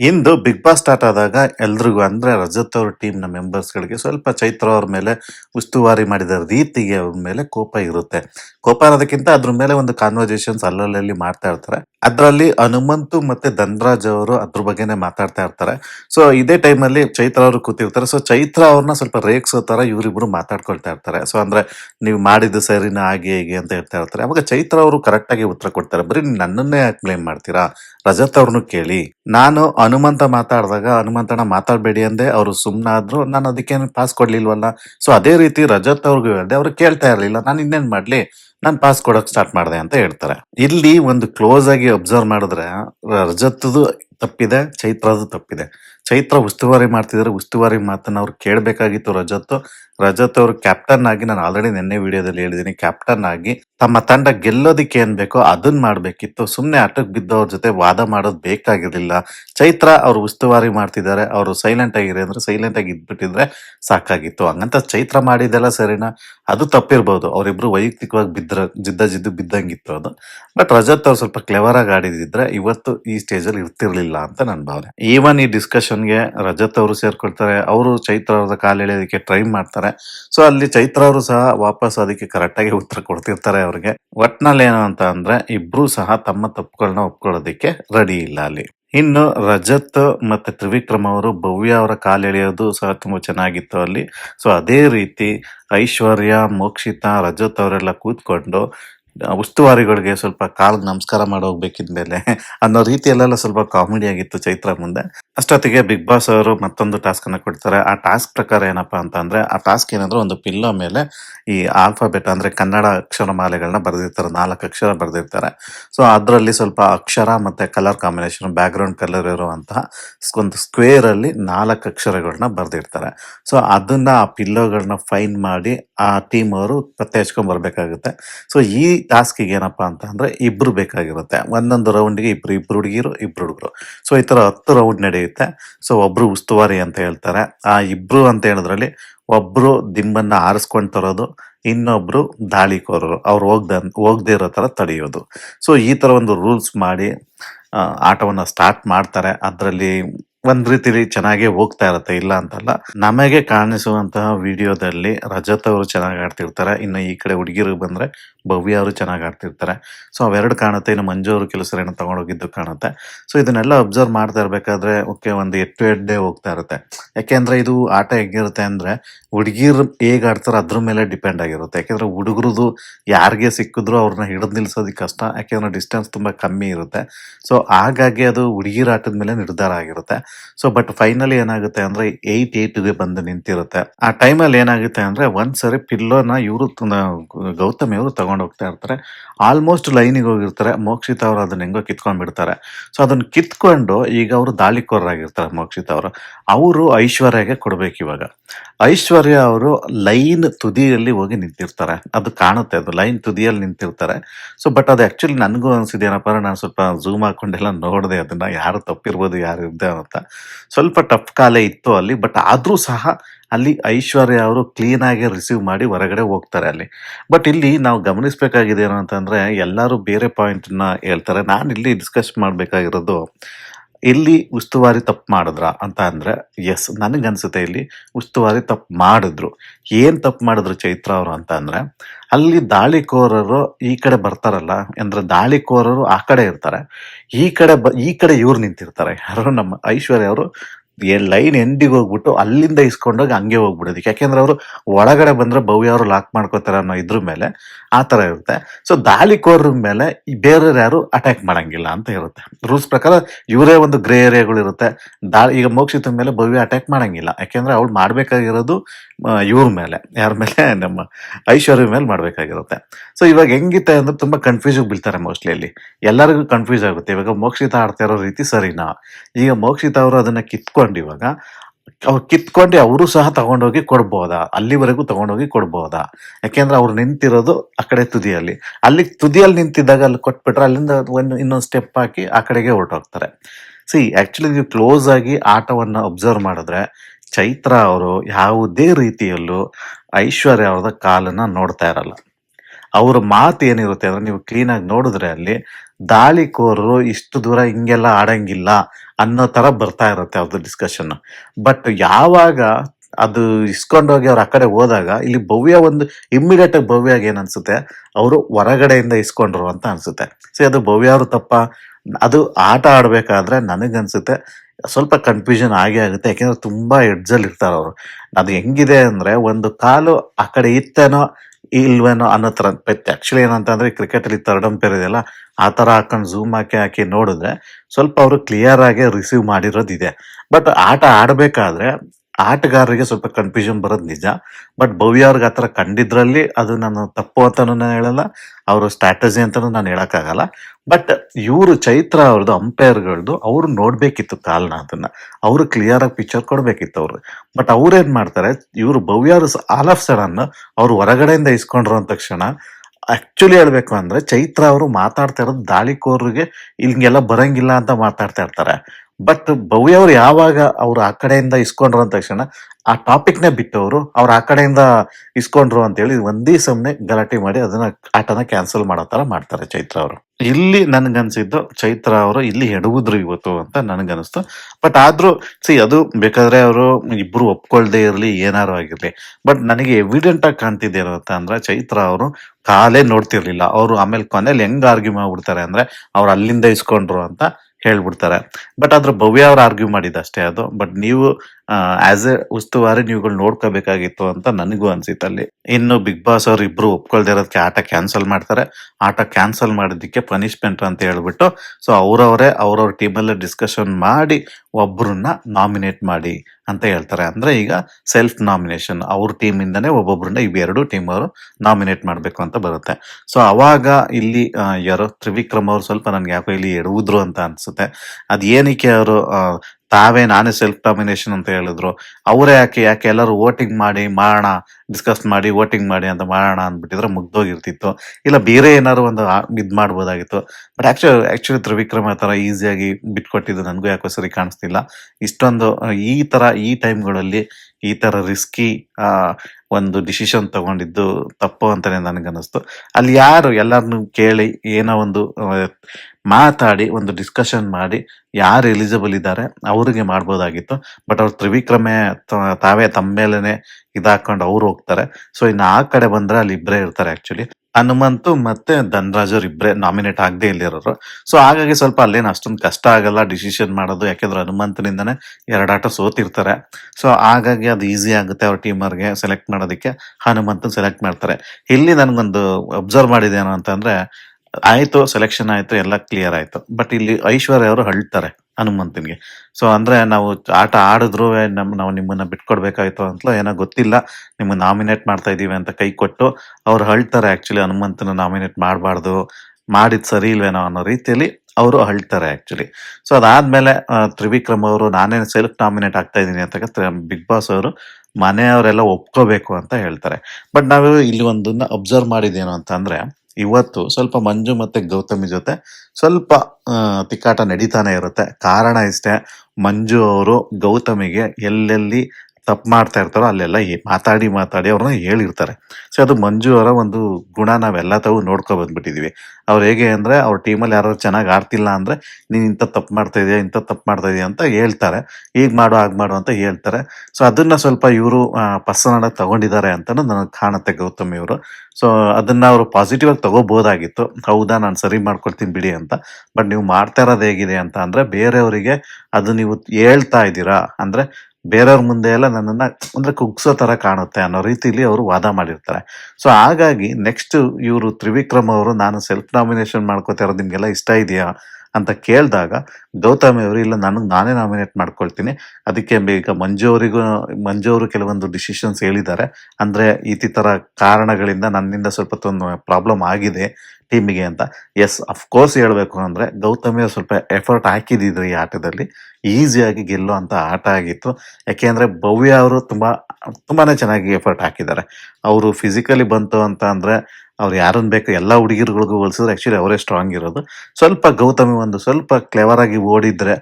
ಇಂದು ಬಿಗ್ ಬಾಸ್ ಸ್ಟಾರ್ಟ್ ಆದಾಗ ಎಲ್ರಿಗೂ ಅಂದ್ರೆ ರಜತ್ ಅವ್ರ ಟೀಮ್ನ ಮೆಂಬರ್ಸ್ ಗಳಿಗೆ ಸ್ವಲ್ಪ ಚೈತ್ರ ಅವ್ರ ಮೇಲೆ ಉಸ್ತುವಾರಿ ಮಾಡಿದ ರೀತಿಗೆ ಅವ್ರ ಮೇಲೆ ಕೋಪ ಇರುತ್ತೆ. ಕೋಪ ಅನ್ನೋದಕ್ಕಿಂತ ಅದ್ರ ಮೇಲೆ ಒಂದು ಕಾನ್ವರ್ಸೇಷನ್ಸ್ ಅಲ್ಲಲ್ಲಿ ಮಾಡ್ತಾ ಇರ್ತಾರೆ. ಅದ್ರಲ್ಲಿ ಹನುಮಂತು ಮತ್ತೆ ಧನ್ರಾಜ್ ಅವರು ಅದ್ರ ಬಗ್ಗೆನೇ ಮಾತಾಡ್ತಾ ಇರ್ತಾರೆ. ಸೊ ಇದೇ ಅಲ್ಲಿ ಚೈತ್ರ ಅವರು ಕೂತಿರ್ತಾರೆ. ಸೊ ಚೈತ್ರ ಅವ್ರನ್ನ ಸ್ವಲ್ಪ ರೇಗ್ಸೋ ತರ ಇವರಿಬ್ರು ಮಾತಾಡ್ಕೊಳ್ತಾ ಇರ್ತಾರೆ. ಸೊ ಅಂದ್ರೆ ನೀವು ಮಾಡಿದ್ದು ಸರಿನಾ ಹಾಗೆ ಹೇಗೆ ಅಂತ ಹೇಳ್ತಾ ಇರ್ತಾರೆ. ಅವಾಗ ಚೈತ್ರ ಅವರು ಕರೆಕ್ಟ್ ಆಗಿ ಉತ್ತರ ಕೊಡ್ತಾರೆ. ಬರೀ ನನ್ನನ್ನೇ ಯಾಕೆ ಬ್ಲೇಮ್ ಮಾಡ್ತೀರಾ? ರಜತ್ ಅವ್ರನ್ನೂ ಕೇಳಿ. ನಾನು ಹನುಮಂತ ಮಾತಾಡಿದಾಗ ಹನುಮಂತನ ಮಾತಾಡಬೇಡಿ ಅಂದೆ. ಅವರು ಸುಮ್ಮನಾದ್ರು ನಾನು ಅದಕ್ಕೇನು ಪಾಸ್ ಕೊಡ್ಲಿಲ್ವಲ್ಲ? ಸೊ ಅದೇ ರೀತಿ ರಜತ್ ಅವ್ರಿಗೂ ಹೇಳಿದೆ. ಅವ್ರು ಕೇಳ್ತಾ ಇರ್ಲಿಲ್ಲ. ನಾನು ಇನ್ನೇನ್ ಮಾಡ್ಲಿ? ನಾನು ಪಾಸ್ ಕೊಡಕ್ ಸ್ಟಾರ್ಟ್ ಮಾಡಿದೆ ಅಂತ ಹೇಳ್ತಾರೆ. ಇಲ್ಲಿ ಒಂದು ಕ್ಲೋಸ್ ಆಗಿ ಅಬ್ಸರ್ವ್ ಮಾಡಿದ್ರೆ ರಜತ್ದು ತಪ್ಪಿದೆ, ಚೈತ್ರದು ತಪ್ಪಿದೆ. ಚೈತ್ರ ಉಸ್ತುವಾರಿ ಮಾಡ್ತಿದ್ರೆ. ಉಸ್ತುವಾರಿ ಮಾತನ್ನ ಅವ್ರು ಕೇಳಬೇಕಾಗಿತ್ತು ರಜತ್ ರಜತ್ ಅವರು ಕ್ಯಾಪ್ಟನ್ ಆಗಿ ನಾನು ಆಲ್ರೆಡಿ ನಿನ್ನೆ ವಿಡಿಯೋದಲ್ಲಿ ಹೇಳಿದ್ದೀನಿ ಕ್ಯಾಪ್ಟನ್ ಆಗಿ ತಮ್ಮ ತಂಡ ಗೆಲ್ಲೋದಿಕ್ಕೆ ಏನ್ ಬೇಕೋ ಅದನ್ನ ಮಾಡಬೇಕಿತ್ತು. ಸುಮ್ಮನೆ ಆಟಕ್ಕೆ ಬಿದ್ದವ್ರ ಜೊತೆ ವಾದ ಮಾಡೋದು ಬೇಕಾಗಿರ್ಲಿಲ್ಲ. ಚೈತ್ರ ಅವರು ಉಸ್ತುವಾರಿ ಮಾಡ್ತಿದ್ದಾರೆ, ಅವರು ಸೈಲೆಂಟ್ ಆಗಿರಿ ಅಂದ್ರೆ ಸೈಲೆಂಟ್ ಆಗಿ ಇದ್ಬಿಟ್ಟಿದ್ರೆ ಸಾಕಾಗಿತ್ತು. ಹಂಗಂತ ಚೈತ್ರ ಮಾಡಿದೆಲ್ಲ ಸರಿನಾ? ಅದು ತಪ್ಪಿರ್ಬೋದು. ಅವರಿಬ್ರು ವೈಯಕ್ತಿಕವಾಗಿ ಬಿದ್ರ, ಜಿದ್ದ ಜಿದ್ದು ಬಿದ್ದಂಗಿತ್ತು ಅದು. ಬಟ್ ರಜತ್ ಅವ್ರು ಸ್ವಲ್ಪ ಕ್ಲೆವರ್ ಆಗಿ ಆಡಿದಿದ್ರೆ ಇವತ್ತು ಈ ಸ್ಟೇಜ್ ಅಲ್ಲಿ ಇರ್ತಿರ್ಲಿಲ್ಲ ಅಂತ ನನ್ನ ಭಾವನೆ. ಈವನ್ ಈ ಡಿಸ್ಕಷನ್ಗೆ ರಜತ್ ಅವರು ಸೇರ್ಕೊಳ್ತಾರೆ, ಅವರು ಚೈತ್ರ ಅವ್ರದ ಕಾಲು ಎಳೆಯೋದಕ್ಕೆ ಟ್ರೈ ಮಾಡ್ತಾರೆ. ಸೊ ಅಲ್ಲಿ ಚೈತ್ರ ಅವರು ಸಹ ವಾಪಸ್ ಅದಕ್ಕೆ ಕರೆಕ್ಟ್ ಆಗಿ ಉತ್ತರ ಕೊಡ್ತಿರ್ತಾರೆ ಅವ್ರಿಗೆ. ಒಟ್ನಲ್ಲಿ ಏನು ಅಂತ ಅಂದ್ರೆ, ಇಬ್ರು ಸಹ ತಮ್ಮ ತಪ್ಪುಗಳನ್ನ ಒಪ್ಕೊಳ್ಳೋದಕ್ಕೆ ರೆಡಿ ಇಲ್ಲ ಅಲ್ಲಿ. ಇನ್ನು ರಜತ್ ಮತ್ತೆ ತ್ರಿವಿಕ್ರಮ್ ಅವರು ಭವ್ಯ ಅವರ ಕಾಲೆಳೆಯೋದು ಸಹ ತುಂಬಾ ಚೆನ್ನಾಗಿತ್ತು ಅಲ್ಲಿ. ಸೊ ಅದೇ ರೀತಿ ಐಶ್ವರ್ಯ, ಮೋಕ್ಷಿತ, ರಜತ್ ಅವರೆಲ್ಲ ಕೂತ್ಕೊಂಡು ಉಸ್ತುವಾರಿಗಳಿಗೆ ಸ್ವಲ್ಪ ಕಾಲ್ ನಮಸ್ಕಾರ ಮಾಡಿ ಹೋಗ್ಬೇಕಿದ್ಮೇಲೆ ಅನ್ನೋ ರೀತಿಯಲ್ಲೆಲ್ಲ ಸ್ವಲ್ಪ ಕಾಮಿಡಿ ಆಗಿತ್ತು ಚೈತ್ರ ಮುಂದೆ. ಅಷ್ಟೊತ್ತಿಗೆ ಬಿಗ್ ಬಾಸ್ ಅವರು ಮತ್ತೊಂದು ಟಾಸ್ಕ್ ಅನ್ನ ಕೊಡ್ತಾರೆ. ಆ ಟಾಸ್ಕ್ ಪ್ರಕಾರ ಏನಪ್ಪಾ ಅಂತ ಅಂದ್ರೆ ಆ ಟಾಸ್ಕ್ ಏನಂದ್ರೆ ಒಂದು ಪಿಲ್ಲೋ ಮೇಲೆ ಈ ಆಲ್ಫಾಬೆಟ್ ಅಂದ್ರೆ ಕನ್ನಡ ಅಕ್ಷರಮಾಲೆಗಳನ್ನ ಬರೆದಿರ್ತಾರೆ. ನಾಲ್ಕು ಅಕ್ಷರ ಬರೆದಿರ್ತಾರೆ. ಸೊ ಅದರಲ್ಲಿ ಸ್ವಲ್ಪ ಅಕ್ಷರ ಮತ್ತೆ colour combination background colour ಇರುವಂತಹ ಒಂದು ಸ್ಕ್ವೇರ್ ಅಲ್ಲಿ ನಾಲ್ಕು ಅಕ್ಷರಗಳನ್ನ ಬರೆದಿರ್ತಾರೆ. ಸೊ ಅದನ್ನ ಆ ಪಿಲ್ಲೋಗಳನ್ನ ಫೈನ್ ಮಾಡಿ ಆ ಟೀಮ್ ಅವರು ಪತ್ತೆ ಹಚ್ಕೊಂಡ್ ಬರ್ಬೇಕಾಗುತ್ತೆ. ಸೊ ಈ ಟಾಸ್ಕಿಗೆ ಏನಪ್ಪ ಅಂತ ಅಂದ್ರೆ ಇಬ್ಬರು ಬೇಕಾಗಿರುತ್ತೆ. ಒಂದೊಂದು ರೌಂಡಿಗೆ ಇಬ್ಬರು ಇಬ್ರು ಹುಡುಗಿರು, ಇಬ್ರು ಹುಡುಗರು. ಸೊ ಈ ಥರ ಹತ್ತು ರೌಂಡ್ ನಡೆಯುತ್ತೆ. ಸೊ ಒಬ್ರು ಉಸ್ತುವಾರಿ ಅಂತ ಹೇಳ್ತಾರೆ. ಆ ಇಬ್ಬರು ಅಂತ ಹೇಳಿದ್ರಲ್ಲಿ ಒಬ್ಬರು ದಿಂಬನ್ನ ಆರಿಸ್ಕೊಂಡು ತರೋದು ಇನ್ನೊಬ್ಬರು ದಾಳಿಕೋರರು ಅವ್ರು ಹೋಗ್ದ, ಹೋಗದೇ ಇರೋ ತರ ತಡೆಯೋದು. ಸೊ ಈ ಥರ ಒಂದು ರೂಲ್ಸ್ ಮಾಡಿ ಆಟವನ್ನ ಸ್ಟಾರ್ಟ್ ಮಾಡ್ತಾರೆ. ಅದರಲ್ಲಿ ಒಂದ್ ರೀತಿಲಿ ಚೆನ್ನಾಗೇ ಹೋಗ್ತಾ ಇರತ್ತೆ. ಇಲ್ಲ ಅಂತಲ್ಲ, ನಮಗೆ ಕಾಣಿಸುವಂತಹ ವಿಡಿಯೋದಲ್ಲಿ ರಜತ್ ಅವರು ಚೆನ್ನಾಗಿ ಆಡ್ತಿರ್ತಾರೆ. ಇನ್ನು ಈ ಕಡೆ ಹುಡುಗಿರು ಬಂದ್ರೆ ಭವ್ಯ ಅವರು ಚೆನ್ನಾಗಿ ಆಡ್ತಿರ್ತಾರೆ. ಸೊ ಅವೆರಡು ಕಾಣುತ್ತೆ. ಇನ್ನು ಮಂಜು ಅವರು ಕೆಲಸ ಏನೋ ತೊಗೊಂಡೋಗಿದ್ದು ಕಾಣುತ್ತೆ. ಸೊ ಇದನ್ನೆಲ್ಲ ಅಬ್ಸರ್ವ್ ಮಾಡ್ತಾ ಇರಬೇಕಾದ್ರೆ ಓಕೆ, ಒಂದು ಎಟ್ಟು ಎಡ್ಡೆ ಹೋಗ್ತಾ ಇರುತ್ತೆ. ಯಾಕೆಂದ್ರೆ ಇದು ಆಟ ಹೆಂಗಿರುತ್ತೆ ಅಂದ್ರೆ ಹುಡುಗಿರು ಹೇಗೆ ಆಡ್ತಾರೋ ಅದ್ರ ಮೇಲೆ ಡಿಪೆಂಡ್ ಆಗಿರುತ್ತೆ. ಯಾಕೆಂದ್ರೆ ಹುಡುಗರದು ಯಾರಿಗೆ ಸಿಕ್ಕಿದ್ರು ಅವ್ರನ್ನ ಹಿಡಿದು ನಿಲ್ಸೋದಕ್ಕೆ ಕಷ್ಟ. ಯಾಕೆಂದ್ರೆ ಡಿಸ್ಟೆನ್ಸ್ ತುಂಬಾ ಕಮ್ಮಿ ಇರುತ್ತೆ. ಸೊ ಹಾಗಾಗಿ ಅದು ಹುಡುಗಿರ ಆಟದ ಮೇಲೆ ನಿರ್ಧಾರ ಆಗಿರುತ್ತೆ. ಸೊ ಬಟ್ ಫೈನಲಿ ಏನಾಗುತ್ತೆ ಅಂದ್ರೆ ಏಯ್ಟ್ ಏಯ್ಟ್ಗೆ ಬಂದು ನಿಂತಿರುತ್ತೆ. ಆ ಟೈಮಲ್ಲಿ ಏನಾಗುತ್ತೆ ಅಂದ್ರೆ ಒಂದ್ಸರಿ ಪಿಲ್ಲೋನ ಇವರು ಗೌತಮಿ ಅವರು ತಗೊಂಡು ಹೋಗ್ತಾ ಇರ್ತಾರೆ. ಆಲ್ಮೋಸ್ಟ್ ಲೈನಿಗೆ ಹೋಗಿರ್ತಾರೆ. ಮೋಕ್ಷಿತ ಅವರು ಅದನ್ನ ಹೆಂಗೋ ಕಿತ್ಕೊಂಡ್ಬಿಡ್ತಾರೆ. ಸೊ ಅದನ್ನ ಕಿತ್ಕೊಂಡು ಈಗ ಅವರು ದಾಳಿಕೋರರಾಗಿರ್ತಾರೆ ಮೋಕ್ಷಿತ ಅವರು. ಅವರು ಐಶ್ವರ್ಯಗೆ ಕೊಡ್ಬೇಕು ಇವಾಗ. ಐಶ್ವರ್ಯ ಅವರು ಲೈನ್ ತುದಿಯಲ್ಲಿ ಹೋಗಿ ನಿಂತಿರ್ತಾರೆ. ಅದು ಕಾಣುತ್ತೆ, ಅದು ಲೈನ್ ತುದಿಯಲ್ಲಿ ನಿಂತಿರ್ತಾರೆ. ಸೊ ಬಟ್ ಅದು ಆಕ್ಚುಲಿ ನನಗೂ ಅನ್ಸಿದೆ ಏನಪ್ಪ ನಾನು ಸ್ವಲ್ಪ ಝೂಮ್ ಹಾಕೊಂಡೆಲ್ಲ ನೋಡಿದೆ ಅದನ್ನ. ಯಾರು ತಪ್ಪಿರ್ಬೋದು, ಯಾರು ಇರ್ದೆ ಅಂತ. ಸ್ವಲ್ಪ ಟಫ್ ಕಾಲೇ ಇತ್ತು ಅಲ್ಲಿ ಬಟ್ ಆದ್ರೂ ಸಹ ಅಲ್ಲಿ ಐಶ್ವರ್ಯ ಅವರು ಕ್ಲೀನ್ ಆಗಿ ರಿಸೀವ್ ಮಾಡಿ ಹೊರಗಡೆ ಹೋಗ್ತಾರೆ ಅಲ್ಲಿ. ಬಟ್ ಇಲ್ಲಿ ನಾವು ಗಮನಿಸಬೇಕಾಗಿದೆ ಏನು ಅಂತಂದರೆ ಎಲ್ಲರೂ ಬೇರೆ ಪಾಯಿಂಟ್ನ ಹೇಳ್ತಾರೆ. ನಾನು ಇಲ್ಲಿ ಡಿಸ್ಕಸ್ ಮಾಡಬೇಕಾಗಿರೋದು, ಇಲ್ಲಿ ಉಸ್ತುವಾರಿ ತಪ್ಪು ಮಾಡಿದ್ರ ಅಂತ ಅಂದರೆ ಎಸ್ ನನಗನ್ಸುತ್ತೆ ಇಲ್ಲಿ ಉಸ್ತುವಾರಿ ತಪ್ಪು ಮಾಡಿದ್ರು. ಏನು ತಪ್ಪು ಮಾಡಿದ್ರು ಚೈತ್ರ ಅವರು ಅಂತ ಅಲ್ಲಿ ದಾಳಿಕೋರರು ಈ ಕಡೆ ಬರ್ತಾರಲ್ಲ, ಅಂದರೆ ದಾಳಿಕೋರರು ಆ ಕಡೆ ಇರ್ತಾರೆ. ಈ ಕಡೆ ಬ, ಈ ಕಡೆ ಇವ್ರು ನಿಂತಿರ್ತಾರೆ. ಯಾರು ನಮ್ಮ ಐಶ್ವರ್ಯ ಅವರು ಲೈನ್ ಎಂಡಿಗೆ ಹೋಗ್ಬಿಟ್ಟು ಅಲ್ಲಿಂದ ಇಸ್ಕೊಂಡೋಗಿ ಹಂಗೆ ಹೋಗ್ಬಿಡೋದಕ್ಕೆ ಯಾಕೆಂದ್ರೆ ಅವರು ಒಳಗಡೆ ಬಂದ್ರೆ ಭವ್ಯ ಅವರು ಲಾಕ್ ಮಾಡ್ಕೋತಾರೆ ಅನ್ನೋ ಇದ್ರ ಮೇಲೆ ಆ ಥರ ಇರುತ್ತೆ. ಸೊ ದಾಳಿಕೋರ ಮೇಲೆ ಬೇರೆಯವ್ರು ಯಾರು ಅಟ್ಯಾಕ್ ಮಾಡಂಗಿಲ್ಲ ಅಂತ ಇರುತ್ತೆ. ರೂಲ್ಸ್ ಪ್ರಕಾರ ಇವರೇ ಒಂದು ಗ್ರೇ ಏರಿಯಾಗಳು ಇರುತ್ತೆ. ದಾ, ಈಗ ಮೋಕ್ಷಿತ ಮೇಲೆ ಭವ್ಯ ಅಟ್ಯಾಕ್ ಮಾಡಂಗಿಲ್ಲ. ಯಾಕೆಂದ್ರೆ ಅವಳು ಮಾಡಬೇಕಾಗಿರೋದು ಇವ್ರ ಮೇಲೆ. ಯಾರ ಮೇಲೆ? ನಮ್ಮ ಐಶ್ವರ್ಯ ಮೇಲೆ ಮಾಡ್ಬೇಕಾಗಿರುತ್ತೆ. ಸೊ ಇವಾಗ ಹೆಂಗಿತ್ತೆ ಅಂದ್ರೆ ತುಂಬಾ ಕನ್ಫ್ಯೂಸ್ ಬೀಳ್ತಾರೆ ಮೋಸ್ಟ್ಲಿ ಅಲ್ಲಿ. ಎಲ್ಲರಿಗೂ ಕನ್ಫ್ಯೂಸ್ ಆಗುತ್ತೆ. ಇವಾಗ ಮೋಕ್ಷಿತ ಆಡ್ತಾ ಇರೋ ರೀತಿ ಸರಿನಾ? ಈಗ ಮೋಕ್ಷಿತ ಅವರು ಅದನ್ನ ಕಿತ್ಕೊಂಡು ಇವಾಗ ಅವ್ರು ಕಿತ್ಕೊಂಡು ಅವರು ಸಹ ತಗೊಂಡೋಗಿ ಕೊಡ್ಬೋದಾ, ಅಲ್ಲಿವರೆಗೂ ತಗೊಂಡೋಗಿ ಕೊಡ್ಬೋದಾ. ಯಾಕೆಂದ್ರೆ ಅವ್ರು ನಿಂತಿರೋದು ಆ ಕಡೆ ತುದಿಯಲ್ಲಿ. ಅಲ್ಲಿ ತುದಿಯಲ್ಲಿ ನಿಂತಿದ್ದಾಗ ಅಲ್ಲಿ ಕೊಟ್ಬಿಟ್ರೆ ಅಲ್ಲಿಂದ ಒಂದು ಇನ್ನೊಂದು ಸ್ಟೆಪ್ ಹಾಕಿ ಆ ಕಡೆಗೆ ಹೊರಟೋಗ್ತಾರೆ. ಸಿ ಆ್ಯಕ್ಚುಲಿ ನೀವು ಕ್ಲೋಸ್ ಆಗಿ ಆಟವನ್ನ ಅಬ್ಸರ್ವ್ ಮಾಡಿದ್ರೆ, ಚೈತ್ರ ಅವರು ಯಾವುದೇ ರೀತಿಯಲ್ಲೂ ಐಶ್ವರ್ಯ ಅವ್ರದ ಕಾಲನ್ನ ನೋಡ್ತಾ ಇರಲ್ಲ. ಅವ್ರ ಮಾತು ಏನಿರುತ್ತೆ ಅಂದ್ರೆ, ನೀವು ಕ್ಲೀನ್ ಆಗಿ ನೋಡಿದ್ರೆ ಅಲ್ಲಿ ದಾಳಿಕೋರರು ಇಷ್ಟು ದೂರ ಹಿಂಗೆಲ್ಲ ಆಡಂಗಿಲ್ಲ ಅನ್ನೋ ತರ ಬರ್ತಾ ಇರುತ್ತೆ ಅವ್ರದ್ದು ಡಿಸ್ಕಷನ್ ಬಟ್ ಯಾವಾಗ ಅದು ಇಸ್ಕೊಂಡೋಗಿ ಅವ್ರು ಆ ಕಡೆ ಹೋದಾಗ ಇಲ್ಲಿ ಭವ್ಯ ಒಂದು ಇಮ್ಮಿಡಿಯೇಟ್ ಆಗಿ ಭವ್ಯಾಗ ಏನ್ ಅನ್ಸುತ್ತೆ? ಅವರು ಹೊರಗಡೆಯಿಂದ ಇಸ್ಕೊಂಡ್ರು ಅಂತ ಅನ್ಸುತ್ತೆ. ಸೊ ಅದು ಭವ್ಯ ತಪ್ಪ. ಅದು ಆಟ ಆಡ್ಬೇಕಾದ್ರೆ ನನಗನ್ಸುತ್ತೆ ಸ್ವಲ್ಪ ಕನ್ಫ್ಯೂಷನ್ ಆಗೇ ಆಗುತ್ತೆ. ಯಾಕೆಂದ್ರೆ ತುಂಬಾ ಎಡ್ಜಲ್ಲಿ ಇರ್ತಾರೆ ಅವರು. ಅದು ಹೆಂಗಿದೆ ಅಂದ್ರೆ ಒಂದು ಕಾಲು ಆ ಕಡೆ ಇತ್ತೇನೋ ಇಲ್ವೇನೋ ಅನ್ನೋ ಆಕ್ಚುಲಿ ಏನಂತ ಅಂದ್ರೆ ಕ್ರಿಕೆಟ್ ಅಲ್ಲಿ ಥರ್ಡ್ ಅಂಪೇರ್ ಇದೆಯಲ್ಲ ಆ ಥರ ಹಾಕೊಂಡು ಝೂಮ್ ಹಾಕಿ ಹಾಕಿ ನೋಡಿದ್ರೆ ಸ್ವಲ್ಪ ಅವರು ಕ್ಲಿಯರ್ ಆಗಿ ರಿಸೀವ್ ಮಾಡಿರೋದಿದೆ. ಬಟ್ ಆಟ ಆಡ್ಬೇಕಾದ್ರೆ ಆಟಗಾರರಿಗೆ ಸ್ವಲ್ಪ ಕನ್ಫ್ಯೂಷನ್ ಬರೋದು ನಿಜ. ಬಟ್ ಭವ್ಯ ಅವ್ರಿಗೆ ಥರ ಕಂಡಿದ್ರಲ್ಲಿ ಅದು ನಾನು ತಪ್ಪು ಅಂತ ನಾನು ಹೇಳಲ್ಲ, ಅವರ ಸ್ಟ್ರಾಟಜಿ ಅಂತಲೂ ನಾನು ಹೇಳೋಕ್ಕಾಗಲ್ಲ. ಬಟ್ ಇವರು ಚೈತ್ರ ಅವ್ರದ್ದು ಅಂಪೈರ್ಗಳದ್ದು ಅವ್ರು ನೋಡಬೇಕಿತ್ತು ಕಾಲನ ಅದನ್ನು. ಅವರು ಕ್ಲಿಯರಾಗಿ ಪಿಕ್ಚರ್ ಕೊಡಬೇಕಿತ್ತು ಅವರು. ಬಟ್ ಅವ್ರೇನ್ ಮಾಡ್ತಾರೆ, ಇವರು ಭವ್ಯ ಆಲ್ ಆಫ್ ಸಡನ್ ಅವ್ರು ಹೊರಗಡೆಯಿಂದ ಇಸ್ಕೊಂಡ್ರು ಅಂದ ತಕ್ಷಣ ಆಕ್ಚುಲಿ ಹೇಳಬೇಕು ಅಂದ್ರೆ ಚೈತ್ರ ಅವರು ಮಾತಾಡ್ತಾ ಇರೋದು ದಾಳಿಕೋರ್ರಿಗೆ ಹಿಂಗೆಲ್ಲ ಬರಂಗಿಲ್ಲ ಅಂತ ಮಾತಾಡ್ತಾ ಇರ್ತಾರೆ. ಬಟ್ ಭವ್ಯ ಅವ್ರು ಯಾವಾಗ ಅವ್ರು ಆ ಕಡೆಯಿಂದ ಇಸ್ಕೊಂಡ್ರು ಅಂದ ತಕ್ಷಣ ಆ ಟಾಪಿಕ್ ನೇ ಬಿಟ್ಟವರು, ಅವ್ರು ಆ ಕಡೆಯಿಂದ ಇಸ್ಕೊಂಡ್ರು ಅಂತ ಹೇಳಿ ಒಂದೇ ಸಮನೆ ಗಲಾಟೆ ಮಾಡಿ ಅದನ್ನ ಆಟನ ಕ್ಯಾನ್ಸಲ್ ಮಾಡೋ ತರ ಮಾಡ್ತಾರೆ ಚೈತ್ರ ಅವರು. ಇಲ್ಲಿ ನನ್ಗನ್ಸಿದ್ದು ಚೈತ್ರ ಅವರು ಇಲ್ಲಿ ಎಡುವುದ್ರು ಇವತ್ತು ಅಂತ ನನ್ಗನ್ಸ್ತು ಬಟ್ ಆದ್ರೂ ಸಿ ಅದು ಬೇಕಾದ್ರೆ ಅವರು ಇಬ್ರು ಒಪ್ಕೊಳ್ದೇ ಇರ್ಲಿ, ಏನಾರು ಆಗಿರಲಿ. ಬಟ್ ನನಗೆ ಎವಿಡೆಂಟ್ ಆಗಿ ಕಾಣ್ತಿದ್ದೇನು ಅಂತ ಅಂದ್ರೆ ಚೈತ್ರ ಅವರು ಕಾಲೇ ನೋಡ್ತಿರ್ಲಿಲ್ಲ. ಅವರು ಆಮೇಲೆ ಕೊನೆಯಲ್ಲಿ ಹೆಂಗ್ ಆರ್ಗ್ಯೂ ಮಾಡ್ಬಿಡ್ತಾರೆ ಅಂದ್ರೆ ಅವ್ರು ಅಲ್ಲಿಂದ ಇಸ್ಕೊಂಡ್ರು ಅಂತ ಹೇಳ್ಬಿಡ್ತಾರೆ. ಬಟ್ ಅದ್ರ ಭವ್ಯ ಅವ್ರು ಆರ್ಗ್ಯೂ ಮಾಡಿದ ಅಷ್ಟೇ ಅದು. ಬಟ್ ನೀವು ಆಸ್ ಎ ಉಸ್ತುವಾರಿ ನೀವುಗಳು ನೋಡ್ಕೋಬೇಕಾಗಿತ್ತು ಅಂತ ನನಗೂ ಅನ್ಸಿತ್ತು ಅಲ್ಲಿ. ಇನ್ನು ಬಿಗ್ ಬಾಸ್ ಅವ್ರು ಇಬ್ರು ಒಪ್ಕೊಳ್ದೇ ಇರೋದಕ್ಕೆ ಆಟ ಕ್ಯಾನ್ಸಲ್ ಮಾಡ್ತಾರೆ. ಆಟ ಕ್ಯಾನ್ಸಲ್ ಮಾಡಿದ್ದಕ್ಕೆ ಪನಿಷ್ಮೆಂಟ್ ಅಂತ ಹೇಳ್ಬಿಟ್ಟು ಸೊ ಅವ್ರವರೇ ಅವ್ರವ್ರ ಟೀಮಲ್ಲೇ ಡಿಸ್ಕಷನ್ ಮಾಡಿ ಒಬ್ಬರನ್ನ ನಾಮಿನೇಟ್ ಮಾಡಿ ಅಂತ ಹೇಳ್ತಾರೆ. ಅಂದ್ರೆ ಈಗ ಸೆಲ್ಫ್ ನಾಮಿನೇಷನ್ ಅವ್ರ ಟೀಮ್ ಒಬ್ಬೊಬ್ಬರನ್ನ ಇವೆರಡು ಟೀಮ್ ಅವರು ನಾಮಿನೇಟ್ ಮಾಡಬೇಕು ಅಂತ ಬರುತ್ತೆ. ಸೊ ಅವಾಗ ಇಲ್ಲಿ ಯಾರೋ ತ್ರಿವಿಕ್ರಮ್ ಅವರು ಸ್ವಲ್ಪ ನನಗೆ ಯಾಕೋ ಇಲ್ಲಿ ಎಡುವುದ್ರು ಅಂತ ಅನ್ಸುತ್ತೆ. ಏನಕ್ಕೆ ಅವರು ತಾವೇ ನಾನೇ ಸೆಲ್ಫ್ ಡಾಮಿನೇಷನ್ ಅಂತ ಹೇಳಿದ್ರು. ಅವರೇ ಯಾಕೆ ಯಾಕೆ ಎಲ್ಲರೂ ವೋಟಿಂಗ್ ಮಾಡಿ, ಮಾಡೋಣ ಡಿಸ್ಕಸ್ ಮಾಡಿ ವೋಟಿಂಗ್ ಮಾಡಿ ಅಂತ ಮಾಡೋಣ ಅಂದ್ಬಿಟ್ಟಿದ್ರೆ ಮುಗ್ದೋಗಿರ್ತಿತ್ತು. ಇಲ್ಲ, ಬೇರೆ ಏನಾದ್ರು ಒಂದು ಇದು ಮಾಡ್ಬೋದಾಗಿತ್ತು. ಬಟ್ ಆಕ್ಚುಲಿ ಆಕ್ಚುಲಿ ತ್ರಿವಿಕ್ರಮ್ ಆ ಥರ ಈಸಿಯಾಗಿ ಬಿಟ್ಕೊಟ್ಟಿದ್ದು ನನಗೂ ಯಾಕೋ ಸರಿ ಕಾಣಿಸ್ತಿಲ್ಲ. ಇಷ್ಟೊಂದು, ಈ ಥರ, ಈ ಟೈಮ್ಗಳಲ್ಲಿ ಈ ಥರ ರಿಸ್ಕಿ ಒಂದು ಡಿಸಿಷನ್ ತಗೊಂಡಿದ್ದು ತಪ್ಪು ಅಂತಾನೆ ನನಗನ್ನಿಸ್ತು. ಅಲ್ಲಿ ಯಾರು ಎಲ್ಲರನ್ನು ಕೇಳಿ ಏನೋ ಒಂದು ಮಾತಾಡಿ, ಒಂದು ಡಿಸ್ಕಷನ್ ಮಾಡಿ ಯಾರು ಎಲಿಜಿಬಲ್ ಇದ್ದಾರೆ ಅವರಿಗೆ ಮಾಡ್ಬೋದಾಗಿತ್ತು. ಬಟ್ ಅವ್ರು ತ್ರಿವಿಕ್ರಮೆ ತಾವೇ ತಮ್ಮ ಮೇಲೆನೆ ಇದಾಕೊಂಡು ಅವ್ರು ಹೋಗ್ತಾರೆ. ಸೊ ಇನ್ನು ಆ ಕಡೆ ಬಂದ್ರೆ ಅಲ್ಲಿ ಇಬ್ಬರೇ ಇರ್ತಾರೆ ಆಕ್ಚುಲಿ ಹನುಮಂತು ಮತ್ತೆ ಧನರಾಜ್ ಅವ್ರು ಇಬ್ಬರೇ ನಾಮಿನೇಟ್ ಆಗದೆ ಇಲ್ಲಿರೋರು ಸೊ ಹಾಗಾಗಿ ಸ್ವಲ್ಪ ಅಲ್ಲೇನು ಅಷ್ಟೊಂದು ಕಷ್ಟ ಆಗಲ್ಲ ಡಿಸಿಷನ್ ಮಾಡೋದು. ಯಾಕೆಂದ್ರೆ ಹನುಮಂತನಿಂದನೇ ಎರಡಾಟ ಸೋತಿರ್ತಾರೆ. ಸೊ ಹಾಗಾಗಿ ಅದು ಈಸಿ ಆಗುತ್ತೆ ಅವ್ರ ಟೀಮರ್ಗೆ ಸೆಲೆಕ್ಟ್ ಮಾಡೋದಕ್ಕೆ. ಹನುಮಂತನ್ ಸೆಲೆಕ್ಟ್ ಮಾಡ್ತಾರೆ. ಇಲ್ಲಿ ನನಗೊಂದು ಅಬ್ಸರ್ವ್ ಏನೋ ಅಂತಂದ್ರೆ ಆಯ್ತು ಸೆಲೆಕ್ಷನ್ ಆಯಿತು, ಎಲ್ಲ ಕ್ಲಿಯರ್ ಆಯಿತು. ಬಟ್ ಇಲ್ಲಿ ಐಶ್ವರ್ಯ ಅವರು ಹಳ್ತಾರೆ ಹನುಮಂತನಿಗೆ. ಸೊ ಅಂದ್ರೆ ನಾವು ಆಟ ಆಡಿದ್ರು ನಮ್ಮ ನಾವು ನಿಮ್ಮನ್ನ ಬಿಟ್ಕೊಡ್ಬೇಕಾಯ್ತು ಅಂತಲೋ ಏನೋ ಗೊತ್ತಿಲ್ಲ. ನಿಮ್ಮ ನಾಮಿನೇಟ್ ಮಾಡ್ತಾ ಇದೀವಿ ಅಂತ ಕೈ ಕೊಟ್ಟು ಅವ್ರು ಹಳ್ತಾರೆ ಆ್ಯಕ್ಚುಲಿ ಹನುಮಂತನ ನಾಮಿನೇಟ್ ಮಾಡಬಾರ್ದು, ಮಾಡಿದ್ ಸರಿ ಇಲ್ವೇನೋ ಅನ್ನೋ ರೀತಿಯಲ್ಲಿ ಅವರು ಹಳ್ತಾರೆ ಆ್ಯಕ್ಚುಲಿ ಸೊ ಅದಾದ್ಮೇಲೆ ತ್ರಿವಿಕ್ರಮ್ ಅವರು ನಾನೇ ಸೆಲ್ಫ್ ನಾಮಿನೇಟ್ ಆಗ್ತಾ ಇದ್ದೀನಿ ಅಂತ ಬಿಗ್ ಬಾಸ್ ಅವರು ಮನೆಯವರೆಲ್ಲ ಒಪ್ಕೋಬೇಕು ಅಂತ ಹೇಳ್ತಾರೆ. ಬಟ್ ನಾವು ಇಲ್ಲಿ ಒಂದನ್ನ ಅಬ್ಸರ್ವ್ ಮಾಡಿದ್ದೇನು ಅಂತಂದರೆ ಇವತ್ತು ಸ್ವಲ್ಪ ಮಂಜು ಮತ್ತೆ ಗೌತಮಿ ಜೊತೆ ಸ್ವಲ್ಪ ತಿಕ್ಕಾಟ ನಡೀತಾನೆ ಇರುತ್ತೆ. ಕಾರಣ ಇಷ್ಟೇ, ಮಂಜು ಅವರು ಗೌತಮಿಗೆ ಎಲ್ಲೆಲ್ಲಿ ತಪ್ಪು ಮಾಡ್ತಾ ಇರ್ತಾರೋ ಅಲ್ಲೆಲ್ಲ ಮಾತಾಡಿ ಮಾತಾಡಿ ಅವ್ರನ್ನ ಹೇಳಿರ್ತಾರೆ. ಸೊ ಅದು ಮಂಜು ಅವರ ಒಂದು ಗುಣ ನಾವೆಲ್ಲ ತಾವು ನೋಡ್ಕೊ ಬಂದ್ಬಿಟ್ಟಿದೀವಿ. ಅವ್ರು ಹೇಗೆ ಅಂದ್ರೆ ಅವ್ರ ಟೀಮಲ್ಲಿ ಯಾರು ಚೆನ್ನಾಗಿ ಆಡ್ತಿಲ್ಲ ಅಂದ್ರೆ, ನೀನು ಇಂಥ ತಪ್ಪು ಮಾಡ್ತಾ ಇದೆಯಾ ಇಂಥ ತಪ್ಪು ಮಾಡ್ತಾ ಇದೆಯಾ ಅಂತ ಹೇಳ್ತಾರೆ. ಈಗ ಮಾಡು ಆಗ ಮಾಡು ಅಂತ ಹೇಳ್ತಾರೆ. ಸೊ ಅದನ್ನ ಸ್ವಲ್ಪ ಇವರು ಪರ್ಸನಲ್ ಆಗಿ ತಗೊಂಡಿದ್ದಾರೆ ಅಂತಲೂ ನನಗೆ ಕಾಣುತ್ತೆ ಗೌತಮ್ ಇವರು ಸೊ ಅದನ್ನ ಅವರು ಪಾಸಿಟಿವ್ ಆಗಿ ತಗೋಬೋದಾಗಿತ್ತು. ಹೌದಾ, ನಾನು ಸರಿ ಮಾಡ್ಕೊಳ್ತೀನಿ ಬಿಡಿ ಅಂತ. ಬಟ್ ನೀವು ಮಾಡ್ತಾ ಇರೋದು ಹೇಗಿದೆ ಅಂತ ಅಂದ್ರೆ, ಬೇರೆಯವರಿಗೆ ಅದು ನೀವು ಹೇಳ್ತಾ ಇದ್ದೀರಾ ಅಂದ್ರೆ ಬೇರೆಯವ್ರ ಮುಂದೆ ಎಲ್ಲ ನನ್ನನ್ನು ಅಂದರೆ ಕುಗ್ಸೋ ಥರ ಕಾಣುತ್ತೆ ಅನ್ನೋ ರೀತಿಯಲ್ಲಿ ಅವರು ವಾದ ಮಾಡಿರ್ತಾರೆ. ಸೊ ಹಾಗಾಗಿ ನೆಕ್ಸ್ಟ್ ಇವರು ತ್ರಿವಿಕ್ರಮ್ ಅವರು ನಾನು ಸೆಲ್ಫ್ ನಾಮಿನೇಷನ್ ಮಾಡ್ಕೋತಾ ನಿಮಗೆಲ್ಲ ಇಷ್ಟ ಇದೆಯಾ ಅಂತ ಕೇಳಿದಾಗ, ಗೌತಮಿ ಅವರು, ಇಲ್ಲ ನನಗೆ ನಾನೇ ನಾಮಿನೇಟ್ ಮಾಡ್ಕೊಳ್ತೀನಿ. ಅದಕ್ಕೆ ಈಗ ಮಂಜು ಅವರಿಗೂ, ಮಂಜು ಅವರು ಕೆಲವೊಂದು ಡಿಸಿಷನ್ಸ್ ಹೇಳಿದ್ದಾರೆ. ಅಂದರೆ ಈ ಥರ ಕಾರಣಗಳಿಂದ ನನ್ನಿಂದ ಸ್ವಲ್ಪ ಪ್ರಾಬ್ಲಮ್ ಆಗಿದೆ. ಟೀಮಿಗೆ ಅಂತ. ಎಸ್ ಅಫ್ಕೋರ್ಸ್ ಹೇಳಬೇಕು ಅಂದರೆ ಗೌತಮಿ ಸ್ವಲ್ಪ ಎಫರ್ಟ್ ಹಾಕಿದಿದ್ರು ಈ ಆಟದಲ್ಲಿ. ಈಸಿಯಾಗಿ ಗೆಲ್ಲೋ ಅಂತ ಆಟ ಆಗಿತ್ತು. ಯಾಕೆಂದರೆ ಭವ್ಯ ಅವರು ತುಂಬ ತುಂಬಾ ಚೆನ್ನಾಗಿ ಎಫರ್ಟ್ ಹಾಕಿದ್ದಾರೆ. ಅವರು ಫಿಸಿಕಲಿ ಬಂತು ಅಂತ ಅಂದರೆ ಅವ್ರು ಯಾರನ್ನ ಬೇಕು ಎಲ್ಲ ಹುಡುಗಿರುಗಳಿಗೂ ಹೋಲಿಸಿದ್ರೆ ಆ್ಯಕ್ಚುಲಿ ಅವರೇ ಸ್ಟ್ರಾಂಗ್ ಇರೋದು. ಸ್ವಲ್ಪ ಗೌತಮಿ ಒಂದು ಸ್ವಲ್ಪ ಕ್ಲೆವರ್ ಆಗಿ ಓಡಿದ್ರೆ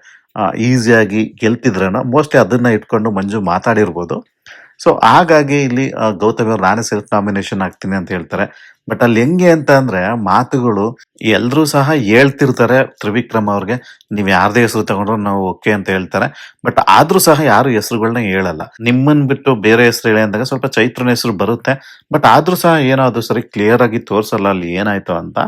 ಈಸಿಯಾಗಿ ಗೆಲ್ತಿದ್ರೇನೋ ಮೋಸ್ಟ್ಲಿ ಅದನ್ನ ಇಟ್ಕೊಂಡು ಮಂಜು ಮಾತಾಡಿರ್ಬೋದು. ಸೊ ಹಾಗಾಗಿ ಇಲ್ಲಿ ಗೌತಮಿ ಅವ್ರು ನಾನೇ ಸೆಲ್ಫ್ ನಾಮಿನೇಷನ್ ಆಗ್ತೀನಿ ಅಂತ ಹೇಳ್ತಾರೆ. ಬಟ್ ಅಲ್ಲಿ ಹೆಂಗೆ ಅಂತ ಅಂದ್ರೆ ಮಾತುಗಳು ಎಲ್ರೂ ಸಹ ಹೇಳ್ತಿರ್ತಾರೆ ತ್ರಿವಿಕ್ರಮ್ ಅವ್ರಿಗೆ. ನೀವು ಯಾರ್ದೇ ಹೆಸರು ತಗೊಂಡ್ರು ನಾವು ಓಕೆ ಅಂತ ಹೇಳ್ತಾರೆ. ಬಟ್ ಆದ್ರೂ ಸಹ ಯಾರು ಹೆಸರುಗಳನ್ನ ಹೇಳಲ್ಲ. ನಿಮ್ಮನ್ ಬಿಟ್ಟು ಬೇರೆ ಹೆಸರು ಹೇಳಿ ಅಂದಾಗ ಸ್ವಲ್ಪ ಚೈತ್ರನ ಹೆಸರು ಬರುತ್ತೆ. ಬಟ್ ಆದ್ರೂ ಸಹ ಏನೋ ಅದು ಸರಿ ಕ್ಲಿಯರ್ ಆಗಿ ತೋರಿಸಲ್ಲ ಅಲ್ಲಿ ಏನಾಯ್ತು ಅಂತ.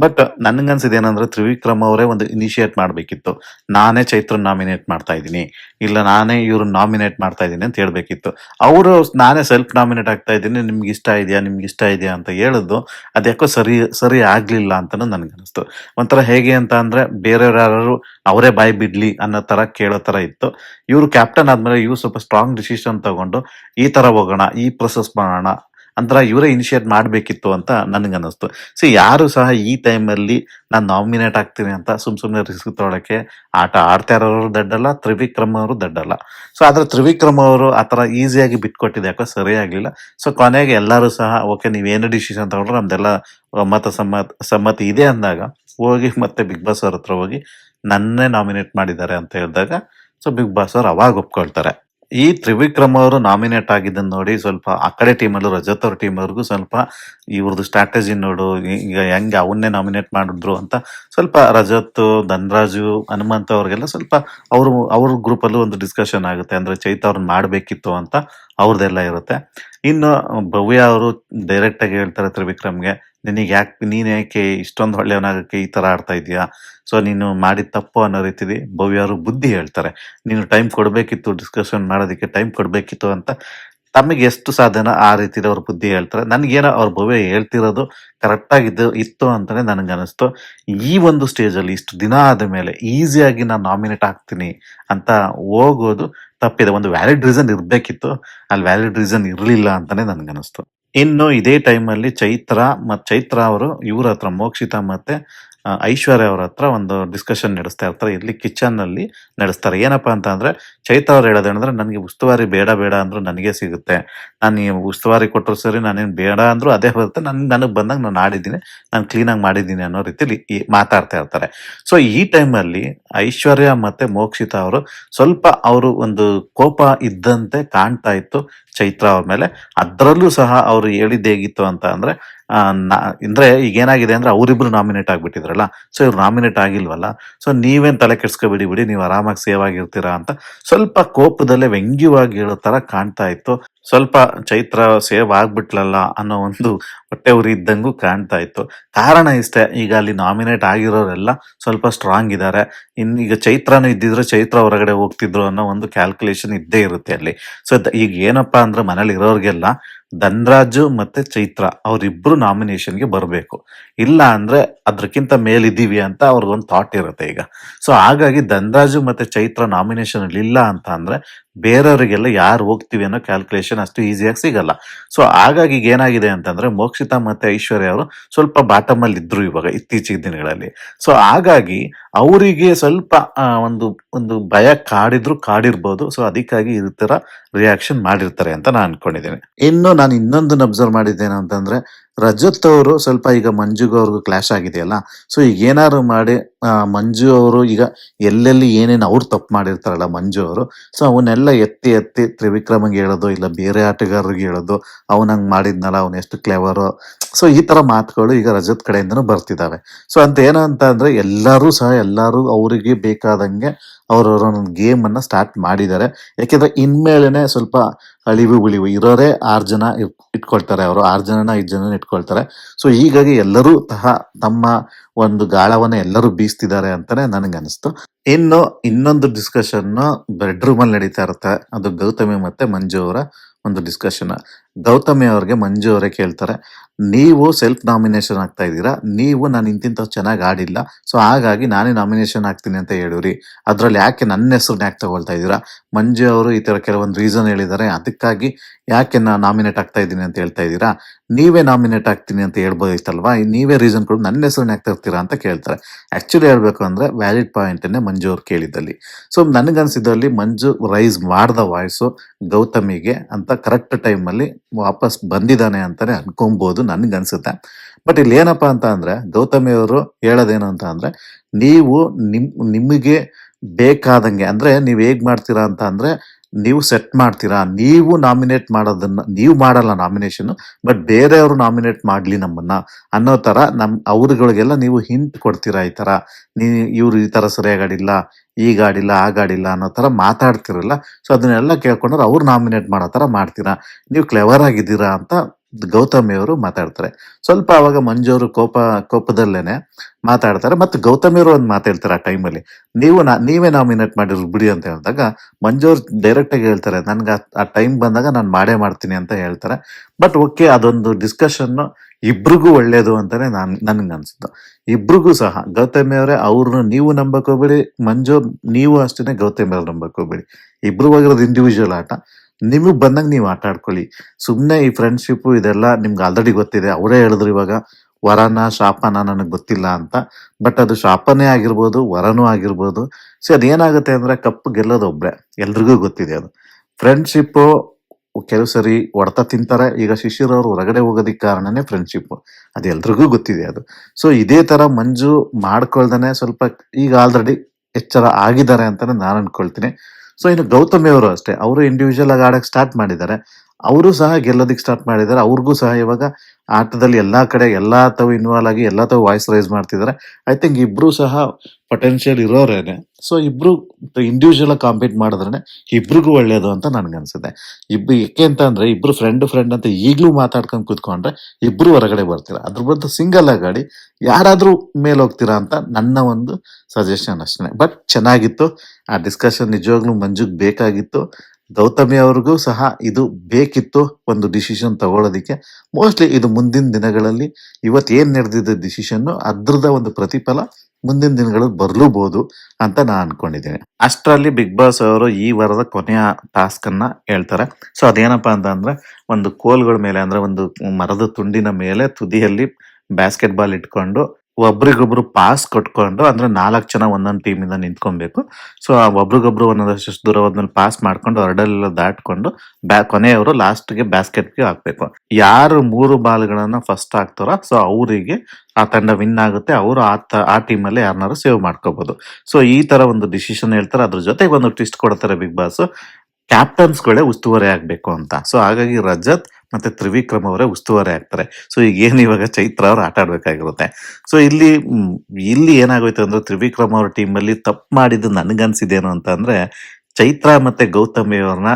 ಬಟ್ ನನ್ಗನ್ಸಿದ್ ಏನಂದ್ರೆ ತ್ರಿವಿಕ್ರಮ್ ಅವರೇ ಒಂದು ಇನಿಶಿಯೇಟ್ ಮಾಡ್ಬೇಕಿತ್ತು. ನಾನೇ ಚೈತ್ರ ನಾಮಿನೇಟ್ ಮಾಡ್ತಾ ಇದ್ದೀನಿ. ಇಲ್ಲ ನಾನೇ ಇವ್ರು ನಾಮಿನೇಟ್ ಮಾಡ್ತಾ ಇದ್ದೀನಿ ಅಂತ ಹೇಳ್ಬೇಕಿತ್ತು. ಅವರು ನಾನೇ ಸೆಲ್ಫ್ ನಾಮಿನೇಟ್ ಆಗ್ತಾ ಇದ್ದೀನಿ. ನಿಮ್ಗೆ ಇಷ್ಟ ಇದೆಯಾ? ನಿಮ್ಗೆ ಇಷ್ಟ ಇದೆಯಾ? ಅಂತ ಹೇಳಿದ್ದು. ಅದ್ಯಾಕೋ ಸರಿ ಸರಿ ಆಗ್ಲಿಲ್ಲ ಅಂತಾನು ನನ್ಗನ್ನಿಸ್ತು. ಒಂಥರ ಹೇಗೆ ಅಂತ ಅಂದ್ರೆ ಬೇರೆಯವ್ರು ಯಾರು ಅವರೇ ಬಾಯಿ ಬಿಡ್ಲಿ ಅನ್ನೋ ತರ ಕೇಳೋ ತರ ಇತ್ತು. ಇವ್ರು ಕ್ಯಾಪ್ಟನ್ ಆದ್ಮೇಲೆ ಇವ್ರು ಸ್ವಲ್ಪ ಸ್ಟ್ರಾಂಗ್ ಡಿಸಿಷನ್ ತಗೊಂಡು ಈ ತರ ಹೋಗೋಣ, ಈ ಪ್ರೊಸೆಸ್ ಮಾಡೋಣ ಅಂತರ ಇವರೇ ಇನಿಷಿಯೇಟ್ ಮಾಡಬೇಕಿತ್ತು ಅಂತ ನನಗನ್ನಿಸ್ತು. ಸೊ ಯಾರು ಸಹ ಈ ಟೈಮಲ್ಲಿ ನಾನು ನಾಮಿನೇಟ್ ಆಗ್ತೀನಿ ಅಂತ ಸುಮ್ ಸುಮ್ಮನೆ ರಿಸ್ಕ್ ತೊಗೊಳಕ್ಕೆ ಆಟ ಆಡ್ತಾ ಇರೋರು ದಡ್ಡಲ್ಲ, ತ್ರಿವಿಕ್ರಮ್ ಅವರು ದಡ್ಡಲ್ಲ. ಸೊ ಆದರೆ ತ್ರಿವಿಕ್ರಮ್ ಅವರು ಆ ಥರ ಈಸಿಯಾಗಿ ಬಿಟ್ಕೊಟ್ಟಿದೆ ಯಾಕೋ ಸರಿ ಆಗ್ಲಿಲ್ಲ. ಸೊ ಕೊನೆಗೆ ಎಲ್ಲರೂ ಸಹ ಓಕೆ ನೀವೇನು ಡಿಸಿಷನ್ ತಗೊಂಡ್ರೆ? ನಮ್ದೆಲ್ಲ ಒಮ್ಮತ ಸಮ್ಮತ, ಸಮ್ಮತಿ ಇದೆ ಅಂದಾಗ ಹೋಗಿ ಮತ್ತೆ ಬಿಗ್ ಬಾಸ್ ಅವ್ರ ಹತ್ರ ಹೋಗಿ ನನ್ನೇ ನಾಮಿನೇಟ್ ಮಾಡಿದ್ದಾರೆ ಅಂತ ಹೇಳಿದಾಗ ಸೊ ಬಿಗ್ ಬಾಸ್ ಅವ್ರು ಅವಾಗ ಒಪ್ಕೊಳ್ತಾರೆ. ಈ ತ್ರಿವಿಕ್ರಮ್ ಅವರು ನಾಮಿನೇಟ್ ಆಗಿದ್ದನ್ನು ನೋಡಿ ಸ್ವಲ್ಪ ಆ ಕಡೆ ಟೀಮಲ್ಲೂ ರಜತ್ ಅವ್ರ ಟೀಮ್ ಅವ್ರಿಗೂ ಸ್ವಲ್ಪ ಇವ್ರದ್ದು ಸ್ಟ್ರಾಟಜಿ ನೋಡು ಈಗ ಹೆಂಗೆ ಅವನ್ನೇ ನಾಮಿನೇಟ್ ಮಾಡಿದ್ರು ಅಂತ ಸ್ವಲ್ಪ ರಜತ್, ಧನ್ರಾಜು, ಹನುಮಂತ ಅವ್ರಿಗೆಲ್ಲ ಸ್ವಲ್ಪ ಅವರು, ಅವ್ರ ಗ್ರೂಪಲ್ಲೂ ಒಂದು ಡಿಸ್ಕಷನ್ ಆಗುತ್ತೆ. ಅಂದ್ರೆ ಚೈತ ಅವ್ರನ್ನ ಮಾಡಬೇಕಿತ್ತು ಅಂತ ಅವ್ರದ್ದೆಲ್ಲ ಇರುತ್ತೆ. ಇನ್ನು ಭವ್ಯ ಅವರು ಡೈರೆಕ್ಟ್ ಆಗಿ ಹೇಳ್ತಾರೆ ತ್ರಿವಿಕ್ರಮ್ಗೆ ನಿನಗೆ ಯಾಕೆ, ನೀನು ಯಾಕೆ ಇಷ್ಟೊಂದು ಒಳ್ಳೆಯವನಾಗಕ್ಕೆ ಈ ಥರ ಆಡ್ತಾ ಇದೀಯಾ ಸೊ ನೀನು ಮಾಡಿದ ತಪ್ಪು ಅನ್ನೋ ರೀತಿಲಿ ಭವ್ಯವರು ಬುದ್ಧಿ ಹೇಳ್ತಾರೆ. ನೀನು ಟೈಮ್ ಕೊಡಬೇಕಿತ್ತು ಡಿಸ್ಕಷನ್ ಮಾಡೋದಕ್ಕೆ ಟೈಮ್ ಕೊಡಬೇಕಿತ್ತು ಅಂತ ತಮಗೆ ಎಷ್ಟು ಸಾಧ್ಯನ ಆ ರೀತಿಲಿ ಅವ್ರ ಬುದ್ಧಿ ಹೇಳ್ತಾರೆ. ನನಗೇನೋ ಅವ್ರ ಭವ್ಯ ಹೇಳ್ತಿರೋದು ಕರೆಕ್ಟಾಗಿದ್ದು ಇತ್ತು ಅಂತಲೇ ನನಗೆ ಅನಿಸ್ತು ಈ ಒಂದು ಸ್ಟೇಜಲ್ಲಿ ಇಷ್ಟು ದಿನ ಆದ ಮೇಲೆ ಈಸಿಯಾಗಿ ನಾನು ನಾಮಿನೇಟ್ ಆಗ್ತೀನಿ ಅಂತ ಹೋಗೋದು ತಪ್ಪಿದೆ. ಒಂದು ವ್ಯಾಲಿಡ್ ರೀಸನ್ ಇರಬೇಕಿತ್ತು. ಅಲ್ಲಿ ವ್ಯಾಲಿಡ್ ರೀಸನ್ ಇರಲಿಲ್ಲ ಅಂತಲೇ ನನ್ಗನ್ನಿಸ್ತು. ಇನ್ನು ಇದೇ ಟೈಮಲ್ಲಿ ಚೈತ್ರ ಮತ್ತು ಚೈತ್ರ ಅವರು ಇವ್ರ ಹತ್ರ, ಮೋಕ್ಷಿತಾ ಮತ್ತೆ ಐಶ್ವರ್ಯ ಅವ್ರ ಹತ್ರ ಒಂದು ಡಿಸ್ಕಷನ್ ನಡೆಸ್ತಾ ಇರ್ತಾರೆ. ಇಲ್ಲಿ ಕಿಚನ್ನಲ್ಲಿ ನಡೆಸ್ತಾರೆ. ಏನಪ್ಪ ಅಂತ ಅಂದರೆ, ಚೈತ್ರ ಅವ್ರು ಹೇಳೋದೇನಂದ್ರೆ ನನಗೆ ಉಸ್ತುವಾರಿ ಬೇಡ ಬೇಡ ಅಂದರೂ ನನಗೆ ಸಿಗುತ್ತೆ. ನಾನು ಉಸ್ತುವಾರಿ ಕೊಟ್ಟರು ಸರಿ, ನಾನೇನು ಬೇಡ ಅಂದರೂ ಅದೇ ಬರುತ್ತೆ. ನನ್, ನನಗೆ ಬಂದಾಗ ನಾನು ಆಡಿದ್ದೀನಿ, ನಾನು ಕ್ಲೀನಾಗಿ ಮಾಡಿದ್ದೀನಿ ಅನ್ನೋ ರೀತಿಲಿ ಈ- ಮಾತಾಡ್ತಾ ಇರ್ತಾರೆ. ಸೊ ಈ ಟೈಮಲ್ಲಿ ಐಶ್ವರ್ಯ ಮತ್ತು ಮೋಕ್ಷಿತಾ ಅವರು ಸ್ವಲ್ಪ ಅವರು ಒಂದು ಕೋಪ ಇದ್ದಂತೆ ಕಾಣ್ತಾ ಇತ್ತು. ಚೈತ್ರ ಅವ್ರ ಮೇಲೆ ಅದರಲ್ಲೂ ಸಹ ಅವರು ಹೇಳಿದ್ದು ಹೇಗಿತ್ತು ಅಂತ ಅಂದ್ರೆ ಈಗ ಏನಾಗಿದೆ ಅಂದ್ರೆ ಅವರಿಬ್ರು ನಾಮಿನೇಟ್ ಆಗಿಬಿಟ್ಟಿದ್ರಲ್ಲ ಸೊ ಇವ್ರು ನಾಮಿನೇಟ್ ಆಗಿಲ್ವಲ್ಲ ಸೊ ನೀವೇನ್ ತಲೆ ಕೆಡ್ಸ್ಕೊಬಿಡಿ ಬಿಡಿ, ನೀವು ಆರಾಮಾಗಿ ಸೇವ್ ಆಗಿರ್ತೀರಾ ಅಂತ ಸ್ವಲ್ಪ ಕೋಪದಲ್ಲೇ ವ್ಯಂಗ್ಯವಾಗಿ ಹೇಳೋ ತರ ಕಾಣ್ತಾ ಇತ್ತು. ಸ್ವಲ್ಪ ಚೈತ್ರ ಸೇವ್ ಆಗ್ಬಿಟ್ಲಲ್ಲ ಅನ್ನೋ ಒಂದು ಹೊಟ್ಟೆ ಉರಿ ಇದ್ದಂಗೂ ಕಾಣ್ತಾ ಇತ್ತು. ಕಾರಣ ಇಷ್ಟೇ, ಈಗ ಅಲ್ಲಿ ನಾಮಿನೇಟ್ ಆಗಿರೋರೆಲ್ಲ ಸ್ವಲ್ಪ ಸ್ಟ್ರಾಂಗ್ ಇದ್ದಾರೆ ಇನ್, ಈಗ ಚೈತ್ರನೂ ಇದ್ದಿದ್ರೆ ಚೈತ್ರ ಹೊರಗಡೆ ಹೋಗ್ತಿದ್ರು ಅನ್ನೋ ಒಂದು ಕ್ಯಾಲ್ಕುಲೇಷನ್ ಇದ್ದೇ ಇರುತ್ತೆ ಅಲ್ಲಿ. ಸೊ ಈಗ ಏನಪ್ಪಾ ಅಂದ್ರೆ ಮನೇಲಿ ಇರೋರ್ಗೆಲ್ಲ ಧನ್ರಾಜು ಮತ್ತೆ ಚೈತ್ರ ಅವರಿಬ್ರು ನಾಮಿನೇಷನ್ಗೆ ಬರಬೇಕು. ಇಲ್ಲ ಅಂದ್ರೆ ಅದ್ರಕ್ಕಿಂತ ಮೇಲಿದ್ದೀವಿ ಅಂತ ಅವ್ರಿಗೊಂದು ಥಾಟ್ ಇರುತ್ತೆ ಈಗ. ಸೊ ಹಾಗಾಗಿ ಧನ್ರಾಜು ಮತ್ತೆ ಚೈತ್ರ ನಾಮಿನೇಷನ್ ಇಲ್ಲ ಅಂತ ಅಂದ್ರೆ ಬೇರೆಯವರಿಗೆಲ್ಲ ಯಾರು ಹೋಗ್ತೀವಿ ಅನ್ನೋ ಕ್ಯಾಲ್ಕುಲೇಷನ್ ಅಷ್ಟು ಈಸಿಯಾಗಿ ಸಿಗಲ್ಲ. ಸೊ ಹಾಗಾಗಿ ಈಗ ಏನಾಗಿದೆ ಅಂತಂದ್ರೆ ಮೋಕ್ಷಿತಾ ಮತ್ತೆ ಐಶ್ವರ್ಯ ಅವರು ಸ್ವಲ್ಪ ಬಾಟಮ್ ಅಲ್ಲಿ ಇದ್ರು ಇವಾಗ ಇತ್ತೀಚಿನ ದಿನಗಳಲ್ಲಿ. ಸೊ ಹಾಗಾಗಿ ಅವರಿಗೆ ಸ್ವಲ್ಪ ಒಂದು ಒಂದು ಭಯ ಕಾಡಿದ್ರು ಕಾಡಿರ್ಬೋದು. ಸೊ ಅದಕ್ಕಾಗಿ ಈ ತರ ರಿಯಾಕ್ಷನ್ ಮಾಡಿರ್ತಾರೆ ಅಂತ ನಾನು ಅನ್ಕೊಂಡಿದ್ದೀನಿ. ಇನ್ನು ನಾನು ಇನ್ನೊಂದನ್ನು ಅಬ್ಸರ್ವ್ ಮಾಡಿದ್ದೇನೆ ಅಂತಂದ್ರೆ ರಜತ್ ಅವರು ಸ್ವಲ್ಪ ಈಗ ಮಂಜುಗೂ ಅವ್ರಿಗೂ ಕ್ಲಾಶ್ ಆಗಿದೆಯಲ್ಲ? ಸೊ ಈಗ ಏನಾದ್ರು ಮಾಡಿ ಮಂಜು ಅವರು ಈಗ ಎಲ್ಲೆಲ್ಲಿ ಏನೇನು ಅವ್ರು ತಪ್ಪು ಮಾಡಿರ್ತಾರಲ್ಲ ಮಂಜು ಅವರು ಸೊ ಅವನ್ನೆಲ್ಲ ಎತ್ತಿ ಎತ್ತಿ ತ್ರಿವಿಕ್ರಮಂಗೆ ಹೇಳೋದು, ಇಲ್ಲ ಬೇರೆ ಆಟಗಾರರಿಗೆ ಹೇಳೋದು, ಅವನ ಹಂಗೆ ಮಾಡಿದ್ನಲ್ಲ, ಅವನು ಎಷ್ಟು ಕ್ಲೇವರು ಸೊ ಈ ತರ ಮಾತುಗಳು ಈಗ ರಜತ್ ಕಡೆಯಿಂದನೂ ಬರ್ತಿದ್ದಾವೆ ಸೊ ಅಂತ ಏನು ಅಂತ ಅಂದ್ರೆ ಎಲ್ಲರೂ ಸಹ ಎಲ್ಲರೂ ಅವರಿಗೆ ಬೇಕಾದಂಗೆ ಅವರವರ ಒಂದು ಗೇಮನ್ನು ಸ್ಟಾರ್ಟ್ ಮಾಡಿದ್ದಾರೆ. ಯಾಕೆಂದರೆ ಇನ್ಮೇಲೆನೆ ಸ್ವಲ್ಪ ಅಳಿವು ಉಳಿವು ಇರೋರೇ ಆರು ಜನ ಇಟ್- ಇಟ್ಕೊಳ್ತಾರೆ ಅವರು. ಆರು ಜನನ ಐದು ಜನ ಇಟ್ಕೊಳ್ತಾರೆ. ಸೊ ಹೀಗಾಗಿ ಎಲ್ಲರೂ ಸಹ ತಮ್ಮ ಒಂದು ಗಾಳವನ್ನ ಎಲ್ಲರೂ ಬೀಸ್ತಿದ್ದಾರೆ ಅಂತಾನೆ ನನಗೆ ಅನಿಸ್ತು ಇನ್ನು ಇನ್ನೊಂದು ಡಿಸ್ಕಷನ್ ಬೆಡ್ರೂಮ್ ಅಲ್ಲಿ ನಡೀತಾ ಇರುತ್ತೆ. ಅದು ಗೌತಮಿ ಮತ್ತೆ ಮಂಜು ಅವರ ಒಂದು ಡಿಸ್ಕಷನ್ ಗೌತಮಿ ಅವ್ರಿಗೆ ಮಂಜು ಅವರೇ ಕೇಳ್ತಾರೆ, ನೀವು ಸೆಲ್ಫ್ ನಾಮಿನೇಷನ್ ಆಗ್ತಾ ಇದ್ದೀರಾ? ನೀವು ನಾನು ಇಂತಿಂತ ಚೆನ್ನಾಗಿ ಆಡಿಲ್ಲ ಸೊ ಹಾಗಾಗಿ ನಾನೇ ನಾಮಿನೇಷನ್ ಆಗ್ತೀನಿ ಅಂತ ಹೇಳಿವ್ರಿ. ಅದರಲ್ಲಿ ಯಾಕೆ ನನ್ನ ಹೆಸರನ್ನ ಯಾಕೆ ತಗೊಳ್ತಾ ಇದ್ದೀರಾ? ಮಂಜು ಅವರು ಈ ಥರ ಕೆಲವೊಂದು ರೀಸನ್ ಹೇಳಿದ್ದಾರೆ. ಅದಕ್ಕಾಗಿ ಯಾಕೆ ನಾನು ನಾಮಿನೇಟ್ ಆಗ್ತಾ ಇದ್ದೀನಿ ಅಂತ ಹೇಳ್ತಾ ಇದ್ದೀರಾ? ನೀವೇ ನಾಮಿನೇಟ್ ಆಗ್ತೀನಿ ಅಂತ ಹೇಳ್ಬೋದಿತ್ತಲ್ವಾ ನೀವೇ ರೀಸನ್ ಕೊಡು, ನನ್ನ ಹೆಸರನ್ನ ಯಾಕೆ ತರ್ತೀರಾ ಅಂತ ಕೇಳ್ತಾರೆ. ಆ್ಯಕ್ಚುಲಿ ಹೇಳಬೇಕು ಅಂದರೆ ವ್ಯಾಲಿಡ್ ಪಾಯಿಂಟನ್ನೇ ಮಂಜು ಅವ್ರು ಕೇಳಿದ್ದಲ್ಲಿ. ಸೊ ನನಗನ್ಸಿದ್ದಲ್ಲಿ ಮಂಜು ರೈಸ್ ಮಾಡಿದ ವಾಯ್ಸು ಗೌತಮಿಗೆ ಅಂತ ಕರೆಕ್ಟ್ ಟೈಮಲ್ಲಿ ವಾಪಸ್ ಬಂದಿದ್ದಾನೆ ಅಂತಾನೆ ಅನ್ಕೊಬಹುದು ನನ್ಗನ್ಸುತ್ತೆ. ಬಟ್ ಇಲ್ಲಿ ಏನಪ್ಪ ಅಂತ ಅಂದ್ರೆ, ಗೌತಮಿ ಅವರು ಹೇಳೋದೇನು ಅಂತ ಅಂದ್ರೆ, ನೀವು ನಿಮ್, ನಿಮಗೆ ಬೇಕಾದಂಗೆ, ಅಂದ್ರೆ ನೀವು ಹೇಗೆ ಮಾಡ್ತೀರಾ ಅಂತ ಅಂದ್ರೆ ನೀವು ಸೆಟ್ ಮಾಡ್ತೀರಾ, ನೀವು ನಾಮಿನೇಟ್ ಮಾಡೋದನ್ನ, ನೀವು ಮಾಡಲ್ಲ ನಾಮಿನೇಷನ್ ಬಟ್ ಬೇರೆಯವರು ನಾಮಿನೇಟ್ ಮಾಡ್ಲಿ ನಮ್ಮನ್ನ ಅನ್ನೋ ತರ ನಮ್, ಅವ್ರುಗಳಿಗೆಲ್ಲ ನೀವು ಹಿಂಟ್ ಕೊಡ್ತೀರಾ ಈ ತರ? ನೀ, ಇವ್ರು ಈ ತರ ಸರಿಯಾಗಿ ಆಡಿಲ್ಲ ಈ ಗಾಡಿಲ್ಲ ಆ ಗಾಡಿಲ್ಲ ಅನ್ನೋ ತರ ಮಾತಾಡ್ತಿರಲ್ಲ ಸೊ ಅದನ್ನೆಲ್ಲ ಕೇಳ್ಕೊಂಡ್ರೆ ಅವ್ರು ನಾಮಿನೇಟ್ ಮಾಡೋ ಥರ ಮಾಡ್ತೀರಾ? ನೀವು ಕ್ಲೆವರ್ ಆಗಿದ್ದೀರಾ ಅಂತ ಗೌತಮಿ ಅವರು ಮಾತಾಡ್ತಾರೆ. ಸ್ವಲ್ಪ ಅವಾಗ ಮಂಜು ಅವರು ಕೋಪ, ಕೋಪದಲ್ಲೇನೆ ಮಾತಾಡ್ತಾರೆ. ಮತ್ತೆ ಗೌತಮಿ ಅವರು ಒಂದು ಮಾತು ಹೇಳ್ತಾರೆ ಆ ಟೈಮಲ್ಲಿ ನೀವು ನಾ- ನೀವೇ ನಾಮಿನೇಟ್ ಮಾಡಿರೋ ಬಿಡಿ ಅಂತ ಹೇಳಿದಾಗ ಮಂಜು ಅವ್ರು ಡೈರೆಕ್ಟ್ ಆಗಿ ಹೇಳ್ತಾರೆ, ನನ್ಗೆ ಆ ಟೈಮ್ ಬಂದಾಗ ನಾನು ಮಾಡೇ ಮಾಡ್ತೀನಿ ಅಂತ ಹೇಳ್ತಾರೆ. ಬಟ್ ಓಕೆ ಅದೊಂದು ಡಿಸ್ಕಷನ್ನು ಇಬ್ರಿಗೂ ಒಳ್ಳೇದು ಅಂತಾನೆ ನಾನು, ನನಗೆ ಅನ್ಸುತ್ತೆ. ಇಬ್ರಿಗೂ ಸಹ, ಗೌತಮಿ ಅವರೇ ಅವ್ರನ್ನ ನೀವು ನಂಬಕ್ ಹೋಗ್ಬೇಡಿ ಮಂಜು ನೀವು ಅಷ್ಟೇನೆ ಗೌತಮಿ ಅವ್ರು ನಂಬಕ್ ಹೋಗ್ಬೇಡಿ. ಇಬ್ರು ಹೋಗಿರೋದು ಇಂಡಿವಿಜುವಲ್ ಆಟ. ನಿಮಗ್ ಬಂದಂಗೆ ನೀವು ಆಟ ಆಡ್ಕೊಳ್ಳಿ. ಸುಮ್ಮನೆ ಈ ಫ್ರೆಂಡ್ಶಿಪ್ ಇದೆಲ್ಲ ನಿಮ್ಗೆ ಆಲ್ರೆಡಿ ಗೊತ್ತಿದೆ. ಅವರೇ ಹೇಳಿದ್ರು ಇವಾಗ, ವರನ, ಶಾಪನ ನನಗೆ ಗೊತ್ತಿಲ್ಲ ಅಂತ. ಬಟ್ ಅದು ಶಾಪನೇ ಆಗಿರ್ಬೋದು, ವರನೂ ಆಗಿರ್ಬೋದು. ಸೊ ಅದೇನಾಗುತ್ತೆ ಅಂದ್ರೆ ಕಪ್ ಗೆಲ್ಲೋದು ಒಬ್ಬರೇ ಎಲ್ರಿಗೂ ಗೊತ್ತಿದೆ ಅದು. ಫ್ರೆಂಡ್ಶಿಪ್ ಕೆಲವು ಸರಿ ಹೊಡೆತ ತಿಂತಾರೆ. ಈಗ ಶಿಶಿರವ್ರು ಹೊರಗಡೆ ಹೋಗೋದಕ್ಕೆ ಕಾರಣನೇ ಫ್ರೆಂಡ್ಶಿಪ್ ಅದು ಎಲ್ರಿಗೂ ಗೊತ್ತಿದೆ ಅದು. ಸೊ ಇದೇ ತರ ಮಂಜು ಮಾಡ್ಕೊಳ್ದೇ ಸ್ವಲ್ಪ ಈಗ ಆಲ್ರೆಡಿ ಎಚ್ಚರ ಆಗಿದ್ದಾರೆ ಅಂತಲೇ ನಾನು ಅನ್ಕೊಳ್ತೀನಿ. ಸೊ ಇನ್ನು ಗೌತಮಿ ಅವರು ಅಷ್ಟೇ. ಅವರು ಇಂಡಿವಿಜುವಲ್ ಆಗಿ ಆಡಕ್ಕೆ ಸ್ಟಾರ್ಟ್ ಮಾಡಿದ್ದಾರೆ. ಅವರು ಸಹ ಗೆಲ್ಲೋದಿಕ್ ಸ್ಟಾರ್ಟ್ ಮಾಡಿದ್ದಾರೆ. ಅವ್ರಿಗೂ ಸಹ ಇವಾಗ ಆಟದಲ್ಲಿ ಎಲ್ಲಾ ಕಡೆ ಎಲ್ಲಾ ತಾವು ಇನ್ವಾಲ್ವ್ ಆಗಿ ಎಲ್ಲ ತಾವು ವಾಯ್ಸ್ ರೈಸ್ ಮಾಡ್ತಿದ್ದಾರೆ. ಐ ಥಿಂಕ್ ಇಬ್ರು ಸಹ ಪೊಟೆನ್ಷಿಯಲ್ ಇರೋರೇನೆ. ಸೊ ಇಬ್ರು ಇಂಡಿವಿಜುವಲ್ ಆಗಿ ಕಾಂಪೀಟ್ ಮಾಡಿದ್ರೆ ಇಬ್ರಿಗೂ ಒಳ್ಳೆಯದು ಅಂತ ನನಗನ್ಸುತ್ತೆ ಇಬ್ರು ಯಾಕೆ ಅಂತ ಅಂದ್ರೆ ಇಬ್ರು ಫ್ರೆಂಡ್ ಫ್ರೆಂಡ್ ಅಂತ ಈಗಲೂ ಮಾತಾಡ್ಕೊಂಡು ಕೂತ್ಕೊಂಡ್ರೆ ಇಬ್ರು ಹೊರಗಡೆ ಬರ್ತೀರಾ. ಅದ್ರ ಬದಲು ಸಿಂಗಲ್ ಆಗಾಡಿ ಯಾರಾದರೂ ಮೇಲೆ ಮೇಲ್ ಹೋಗ್ತೀರಾ ಅಂತ ನನ್ನ ಒಂದು ಸಜೆಷನ್ ಅಷ್ಟೇ ಬಟ್ ಚೆನ್ನಾಗಿತ್ತು. ಆ ಡಿಸ್ಕಷನ್ ನಿಜವಾಗ್ಲೂ ಮಂಜುಗೆ ಬೇಕಾಗಿತ್ತು. ಗೌತಮಿ ಅವ್ರಿಗೂ ಸಹ ಇದು ಬೇಕಿತ್ತು ಒಂದು ಡಿಸಿಷನ್ ತಗೊಳ್ಳೋದಿಕ್ಕೆ ಮೋಸ್ಟ್ಲಿ ಇದು ಮುಂದಿನ ದಿನಗಳಲ್ಲಿ ಇವತ್ತು ಏನು ನಡೆದಿದ್ದ ಡಿಸಿಷನ್ನು ಅದ್ರದ ಒಂದು ಪ್ರತಿಫಲ ಮುಂದಿನ ದಿನಗಳಲ್ಲಿ ಬರ್ಲೂಬಹುದು ಅಂತ ನಾನು ಅನ್ಕೊಂಡಿದ್ದೀನಿ. ಅಷ್ಟರಲ್ಲಿ ಬಿಗ್ ಬಾಸ್ ಅವರು ಈ ವಾರದ ಕೊನೆಯ ಟಾಸ್ಕ್ ಅನ್ನ ಹೇಳ್ತಾರೆ. ಸೊ ಅದೇನಪ್ಪ ಅಂತ ಅಂದ್ರೆ ಒಂದು ಕೋಲ್ಗಳ ಮೇಲೆ ಅಂದ್ರೆ ಒಂದು ಮರದ ತುಂಡಿನ ಮೇಲೆ ತುದಿಯಲ್ಲಿ ಬ್ಯಾಸ್ಕೆಟ್ ಬಾಲ್ ಇಟ್ಕೊಂಡು ಒಬ್ರಿಗೊಬ್ರು ಪಾಸ್ ಕೊಟ್ಕೊಂಡು ಅಂದ್ರೆ ನಾಲ್ಕು ಜನ ಒಂದೊಂದು ಟೀಮ್ ಇಂದ ನಿಂತ್ಕೊಬೇಕು. ಸೊ ಒಬ್ರಿಗೊಬ್ರು ಒಂದೊಂದಷ್ಟು ದೂರ ಹೋದ್ಮೇಲೆ ಪಾಸ್ ಮಾಡ್ಕೊಂಡು ಹೊರಡೆಲ್ಲ ದಾಟ್ಕೊಂಡು ಬ್ಯಾ ಕೊನೆಯವರು ಲಾಸ್ಟ್ಗೆ ಬ್ಯಾಸ್ಕೆಟ್ಗೆ ಹಾಕ್ಬೇಕು. ಯಾರು ಮೂರು ಬಾಲ್ಗಳನ್ನ ಫಸ್ಟ್ ಹಾಕ್ತಾರೋ ಸೊ ಅವರಿಗೆ ಆ ತಂಡ ವಿನ್ ಆಗುತ್ತೆ. ಅವರು ಆ ಆ ಟೀಮಲ್ಲಿ ಯಾರನ್ನಾರು ಸೇವ್ ಮಾಡ್ಕೋಬಹುದು ಸೊ ಈ ತರ ಒಂದು ಡಿಸಿಷನ್ ಹೇಳ್ತಾರೆ. ಅದ್ರ ಜೊತೆಗೆ ಒಂದು ಟ್ವಿಸ್ಟ್ ಕೊಡ್ತಾರೆ ಬಿಗ್ ಬಾಸ್. ಕ್ಯಾಪ್ಟನ್ಸ್ಗಳೇ ಉಸ್ತುವಾರಿ ಆಗಬೇಕು ಅಂತ. ಸೊ ಹಾಗಾಗಿ ರಜತ್ ಮತ್ತೆ ತ್ರಿವಿಕ್ರಮ್ ಅವರೇ ಉಸ್ತುವಾರಿ ಆಗ್ತಾರೆ. ಸೊ ಈಗ ಏನು ಇವಾಗ ಚೈತ್ರ ಅವ್ರು ಆಟ ಆಡಬೇಕಾಗಿರುತ್ತೆ. ಸೊ ಇಲ್ಲಿ ಇಲ್ಲಿ ಏನಾಗೋಯ್ತು ಅಂದ್ರೆ ತ್ರಿವಿಕ್ರಮ್ ಅವ್ರ ಟೀಮ್ ಅಲ್ಲಿ ತಪ್ಪು ಮಾಡಿದ್ದು ನನ್ಗನ್ಸಿದೇನು ಅಂತ ಅಂದ್ರೆ, ಚೈತ್ರ ಮತ್ತೆ ಗೌತಮಿ ಅವ್ರನ್ನ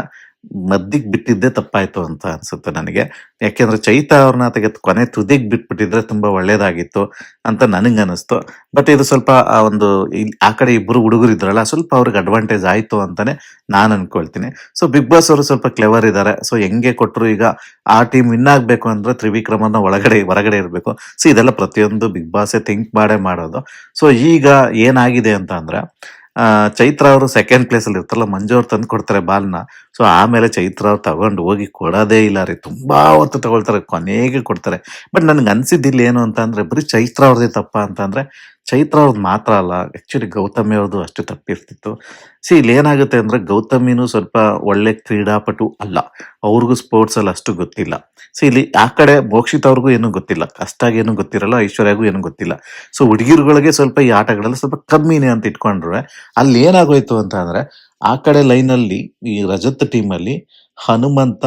ಮದ್ದಿಗ್ ಬಿಟ್ಟಿದ್ದೆ ತಪ್ಪಾಯ್ತು ಅಂತ ಅನ್ಸುತ್ತೆ ನನಗೆ. ಯಾಕೆಂದ್ರೆ ಚೈತಾ ಅವ್ರನ್ನ ತೆಗೆದು ಕೊನೆ ತುದಿಗೆ ಬಿಟ್ಬಿಟ್ಟಿದ್ರೆ ತುಂಬಾ ಒಳ್ಳೇದಾಗಿತ್ತು ಅಂತ ನನಗೆ ಅನಿಸ್ತು ಬಟ್ ಇದು ಸ್ವಲ್ಪ ಆ ಒಂದು ಆ ಕಡೆ ಇಬ್ಬರು ಹುಡುಗರು ಇದ್ರಲ್ಲ, ಸ್ವಲ್ಪ ಅವ್ರಿಗೆ ಅಡ್ವಾಂಟೇಜ್ ಆಯ್ತು ಅಂತಾನೆ ನಾನು ಅನ್ಕೊಳ್ತೀನಿ. ಸೊ ಬಿಗ್ ಬಾಸ್ ಅವರು ಸ್ವಲ್ಪ ಕ್ಲೆವರ್ ಇದ್ದಾರೆ ಸೊ ಹೆಂಗೆ ಕೊಟ್ಟರು ಈಗ ಆ ಟೀಮ್ ವಿನ್ ಆಗ್ಬೇಕು ಅಂದ್ರೆ ತ್ರಿವಿಕ್ರಮನ ಒಳಗಡೆ, ಹೊರಗಡೆ ಇರಬೇಕು. ಸೊ ಇದೆಲ್ಲ ಪ್ರತಿಯೊಂದು ಬಿಗ್ ಬಾಸ್ ಥಿಂಕ್ ಮಾಡೇ ಮಾಡೋದು. ಸೊ ಈಗ ಏನಾಗಿದೆ ಅಂತ ಅಂದ್ರೆ ಚೈತ್ರ ಅವರು ಸೆಕೆಂಡ್ ಪ್ಲೇಸ್ ಅಲ್ಲಿ ಇರ್ತಾರಲ್ಲ, ಮಂಜು ಅವ್ರು ತಂದು ಕೊಡ್ತಾರೆ ಬಾಲ್ನ. ಸೊ ಆಮೇಲೆ ಚೈತ್ರ ಅವ್ರು ತಗೊಂಡು ಹೋಗಿ ಕೊಡೋದೇ ಇಲ್ಲ ರೀ. ತುಂಬಾ ಹೊತ್ತು ತಗೊಳ್ತಾರೆ, ಕೊನೆಗೆ ಕೊಡ್ತಾರೆ. ಬಟ್ ನನ್ಗೆ ಅನ್ಸಿದ್ದಿಲ್ಲ ಏನು ಅಂತ ಅಂದ್ರೆ ಬರೀ ಚೈತ್ರ ಅವ್ರದ್ದೇ ತಪ್ಪ ಅಂತ ಅಂದ್ರೆ ಚೈತ್ರ ಅವ್ರದ್ದು ಮಾತ್ರ ಅಲ್ಲ. ಆ್ಯಕ್ಚುಲಿ ಗೌತಮಿ ಅವ್ರದ್ದು ಅಷ್ಟು ತಪ್ಪಿರ್ತಿತ್ತು. ಸಿ ಇಲ್ಲಿ ಏನಾಗುತ್ತೆ ಅಂದ್ರೆ ಗೌತಮಿನೂ ಸ್ವಲ್ಪ ಒಳ್ಳೆ ಕ್ರೀಡಾಪಟು ಅಲ್ಲ. ಅವ್ರಿಗೂ ಸ್ಪೋರ್ಟ್ಸ್ ಅಲ್ಲಿ ಅಷ್ಟು ಗೊತ್ತಿಲ್ಲ. ಸೊ ಇಲ್ಲಿ ಆ ಕಡೆ ಮೋಕ್ಷಿತ ಅವ್ರಿಗೂ ಏನೂ ಗೊತ್ತಿಲ್ಲ. ಅಷ್ಟಾಗಿ ಏನೂ ಗೊತ್ತಿರಲ್ಲ, ಐಶ್ವರ್ಯಾಗೂ ಏನೂ ಗೊತ್ತಿಲ್ಲ. ಸೊ ಹುಡುಗಿರುಗಳಿಗೆ ಸ್ವಲ್ಪ ಈ ಆಟಗಳೆಲ್ಲ ಸ್ವಲ್ಪ ಕಮ್ಮಿನೇ ಅಂತ ಇಟ್ಕೊಂಡ್ರೆ. ಅಲ್ಲಿ ಏನಾಗೋಯ್ತು ಅಂತ ಅಂದ್ರೆ ಆ ಕಡೆ ಲೈನ್ ಅಲ್ಲಿ ಈ ರಜತ್ ಟೀಮ್ ಅಲ್ಲಿ ಹನುಮಂತ,